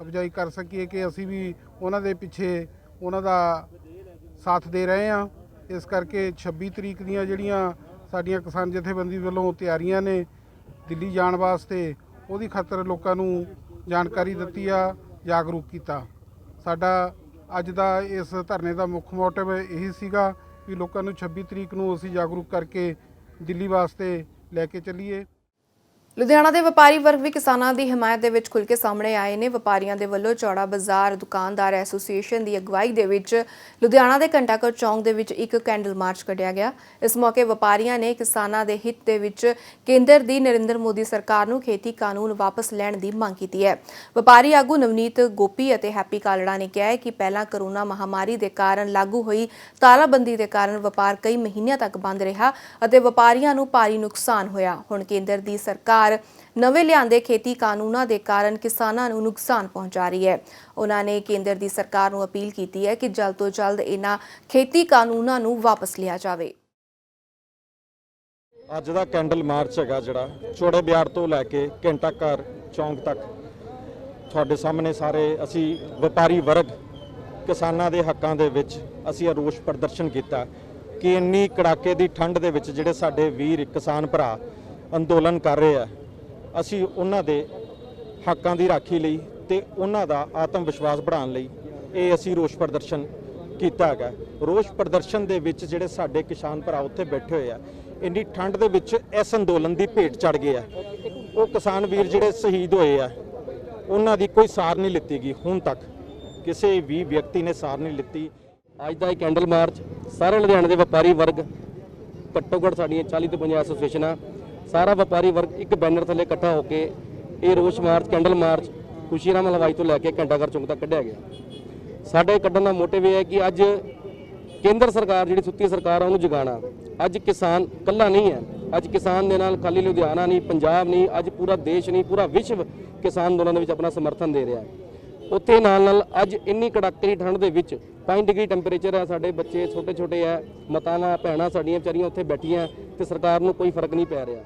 ਅਫਜ਼ਾਈ ਕਰ ਸਕੀਏ ਕਿ ਅਸੀਂ ਵੀ ਉਹਨਾਂ ਦੇ ਪਿੱਛੇ ਉਹਨਾਂ ਦਾ ਸਾਥ ਦੇ ਰਹੇ ਹਾਂ। ਇਸ ਕਰਕੇ 26 ਤਰੀਕ ਦੀਆਂ ਜਿਹੜੀਆਂ ਸਾਡੀਆਂ ਕਿਸਾਨ ਜਥੇਬੰਦੀ ਵੱਲੋਂ ਤਿਆਰੀਆਂ ਨੇ ਦਿੱਲੀ ਜਾਣ ਵਾਸਤੇ, ਉਹਦੀ ਖਾਤਰ ਲੋਕਾਂ ਨੂੰ ਜਾਣਕਾਰੀ ਦਿੱਤੀ ਆ, ਜਾਗਰੂਕ ਕੀਤਾ। ਸਾਡਾ ਅੱਜ ਦਾ ਇਸ ਧਰਨੇ ਦਾ ਮੁੱਖ ਮੋਟਿਵ ਇਹੀ ਸੀਗਾ ਵੀ ਲੋਕਾਂ ਨੂੰ 26 ਤਰੀਕ ਨੂੰ ਅਸੀਂ ਜਾਗਰੂਕ ਕਰਕੇ ਦਿੱਲੀ ਵਾਸਤੇ ਲੈ ਕੇ ਚੱਲੀਏ। ਲੁਧਿਆਣਾ ਦੇ ਵਪਾਰੀ ਵਰਗ ਵੀ ਕਿਸਾਨਾਂ ਦੀ ਹਮਾਇਤ ਦੇ ਵਿੱਚ ਖੁੱਲ ਕੇ ਸਾਹਮਣੇ ਆਏ ਨੇ। ਵਪਾਰੀਆਂ ਦੇ ਵੱਲੋਂ ਚੌੜਾ ਬਾਜ਼ਾਰ, ਦੁਕਾਨਦਾਰ ਐਸੋਸੀਏਸ਼ਨ ਦੀ ਅਗਵਾਈ ਦੇ ਵਿੱਚ ਲੁਧਿਆਣਾ ਦੇ ਘੰਟਾਘਰ ਚੌਂਕ ਦੇ ਵਿੱਚ ਇੱਕ ਕੈਂਡਲ ਮਾਰਚ ਕੱਢਿਆ ਗਿਆ। ਇਸ ਮੌਕੇ ਵਪਾਰੀਆਂ ਨੇ ਕਿਸਾਨਾਂ ਦੇ ਹਿੱਤ ਦੇ ਵਿੱਚ ਕੇਂਦਰ ਦੀ ਨਰਿੰਦਰ ਮੋਦੀ ਸਰਕਾਰ ਨੂੰ ਖੇਤੀ ਕਾਨੂੰਨ ਵਾਪਸ ਲੈਣ ਦੀ ਮੰਗ ਕੀਤੀ ਹੈ। ਵਪਾਰੀ ਆਗੂ ਨਵਨੀਤ ਗੋਪੀ ਅਤੇ ਹੈਪੀ ਕਾਲੜਾ ਨੇ ਕਿਹਾ ਹੈ ਕਿ ਪਹਿਲਾਂ ਕਰੋਨਾ ਮਹਾਮਾਰੀ ਦੇ ਕਾਰਨ ਲਾਗੂ ਹੋਈ ਤਾਲਾਬੰਦੀ ਦੇ ਕਾਰਨ ਵਪਾਰ ਕਈ ਮਹੀਨਿਆਂ ਤੱਕ ਬੰਦ ਰਿਹਾ ਅਤੇ ਵਪਾਰੀਆਂ ਨੂੰ ਭਾਰੀ ਨੁਕਸਾਨ ਹੋਇਆ। ਹੁਣ ਕੇਂਦਰ ਦੀ ਸਰਕਾਰ ਨਵੇਂ ਲਿਆਂਦੇ ਖੇਤੀ ਕਾਨੂੰਨਾਂ ਦੇ ਕਾਰਨ ਕਿਸਾਨਾਂ ਨੂੰ ਨੁਕਸਾਨ ਪਹੁੰਚਾ ਰਹੀ ਹੈ। ਉਹਨਾਂ ਨੇ ਕੇਂਦਰ ਦੀ ਸਰਕਾਰ ਨੂੰ ਅਪੀਲ ਕੀਤੀ ਹੈ ਕਿ ਜਲਦ ਤੋਂ ਜਲਦ ਇਹਨਾਂ ਖੇਤੀ ਕਾਨੂੰਨਾਂ ਨੂੰ ਵਾਪਸ ਲਿਆ ਜਾਵੇ। ਅੱਜ ਦਾ ਕੈਂਡਲ ਮਾਰਚ ਹੈਗਾ ਜਿਹੜਾ, ਚੋੜੇ ਬਿਆਰ ਤੋਂ ਲੈ ਕੇ ਘੰਟਾ ਘਰ ਚੌਂਕ ਤੱਕ। ਤੁਹਾਡੇ ਸਾਹਮਣੇ ਸਾਰੇ ਅਸੀਂ ਵਪਾਰੀ ਵਰਗ, ਕਿਸਾਨਾਂ ਦੇ ਹੱਕਾਂ ਦੇ ਵਿੱਚ ਅਸੀਂ ਰੋਸ ਪ੍ਰਦਰਸ਼ਨ ਕੀਤਾ ਕਿ ਇੰਨੀ ਕੜਾਕੇ ਦੀ ਠੰਡ ਦੇ ਵਿੱਚ ਜਿਹੜੇ ਸਾਡੇ ਵੀਰ, ਕਿਸਾਨ ਭਰਾ ਅੰਦੋਲਨ ਕਰ ਰਹੇ ਆ। ਅਸੀਂ ਉਹਨਾਂ ਦੇ ਹੱਕਾਂ ਦੀ ਰਾਖੀ ਲਈ ਤੇ ਉਹਨਾਂ ਦਾ ਆਤਮ ਵਿਸ਼ਵਾਸ ਵਧਾਉਣ ਲਈ ਇਹ ਅਸੀਂ ਰੋਸ ਪ੍ਰਦਰਸ਼ਨ ਕੀਤਾ ਹੈਗਾ। ਰੋਸ ਪ੍ਰਦਰਸ਼ਨ ਦੇ ਵਿੱਚ ਜਿਹੜੇ ਸਾਡੇ ਕਿਸਾਨ ਭਰਾ ਉੱਥੇ ਬੈਠੇ ਹੋਏ ਆ, ਇੰਨੀ ਠੰਡ ਦੇ ਵਿੱਚ ਇਸ ਅੰਦੋਲਨ ਦੀ ਭੇਟ ਚੜ ਗਏ ਆ। ਉਹ ਕਿਸਾਨ ਵੀਰ ਜਿਹੜੇ ਸ਼ਹੀਦ ਹੋਏ ਆ, ਉਹਨਾਂ ਦੀ ਕੋਈ ਸਾਰ ਨਹੀਂ ਲਿੱਤੀ ਗਈ ਹੁਣ ਤੱਕ। ਕਿਸੇ ਵੀ ਵਿਅਕਤੀ ਨੇ ਸਾਰ ਨਹੀਂ ਲਿੱਤੀ। ਅੱਜ ਦਾ ਇਹ ਕੈਂਡਲ ਮਾਰਚ, ਸਾਰੇ ਲੁਧਿਆਣੇ ਦੇ ਵਪਾਰੀ ਵਰਗ, ਘੱਟੋ ਘੱਟ ਸਾਡੀਆਂ 40 ਤੋਂ 50 ਐਸੋਸੀਏਸ਼ਨਾਂ ਸਾਰਾ ਵਪਾਰੀ ਵਰਗ ਇੱਕ ਬੈਨਰ ਥੱਲੇ ਇਕੱਠਾ ਹੋ ਕੇ ਇਹ ਰੋਸ ਮਾਰਚ, ਕੈਂਡਲ ਮਾਰਚ, ਖੁਸ਼ੀਰਾਮ ਹਲਵਾਈ ਤੋਂ ਲੈ ਕੇ ਘੰਟਾਘਰ ਚੌਂਕ ਤੱਕ ਕੱਢਿਆ ਗਿਆ। ਸਾਡੇ ਕੱਢਣ ਦਾ ਮੋਟਿਵ ਇਹ ਹੈ ਕਿ ਅੱਜ ਕੇਂਦਰ ਸਰਕਾਰ ਜਿਹੜੀ ਸੁੱਤੀ ਸਰਕਾਰ ਆ, ਉਹਨੂੰ ਜਗਾਉਣਾ। ਅੱਜ ਕਿਸਾਨ ਕੱਲਾ ਨਹੀਂ ਹੈ। ਅੱਜ ਕਿਸਾਨ ਦੇ ਨਾਲ ਖਾਲੀ ਲੁਧਿਆਣਾ ਨਹੀਂ, ਪੰਜਾਬ ਨਹੀਂ, ਅੱਜ ਪੂਰਾ ਦੇਸ਼ ਨਹੀਂ, ਪੂਰਾ ਵਿਸ਼ਵ ਕਿਸਾਨ ਅੰਦੋਲਨ ਦੇ ਵਿੱਚ ਆਪਣਾ ਸਮਰਥਨ ਦੇ ਰਿਹਾ ਹੈ। ਉੱਥੇ ਨਾਲ ਨਾਲ ਅੱਜ ਇੰਨੀ ਕੜਾਕੇ ਦੀ ਠੰਡ ਦੇ ਵਿੱਚ 5 ਡਿਗਰੀ ਟੈਂਪਰੇਚਰ ਹੈ ਸਾਡੇ ਬੱਚੇ ਛੋਟੇ ਛੋਟੇ ਹੈ ਮਾਤਾਵਾਂ ਭੈਣਾਂ ਸਾਡੀਆਂ ਵਿਚਾਰੀਆਂ ਉੱਥੇ ਬੈਠੀਆਂ ਤੇ ਸਰਕਾਰ ਨੂੰ ਕੋਈ ਫ਼ਰਕ ਨਹੀਂ ਪੈ ਰਿਹਾ।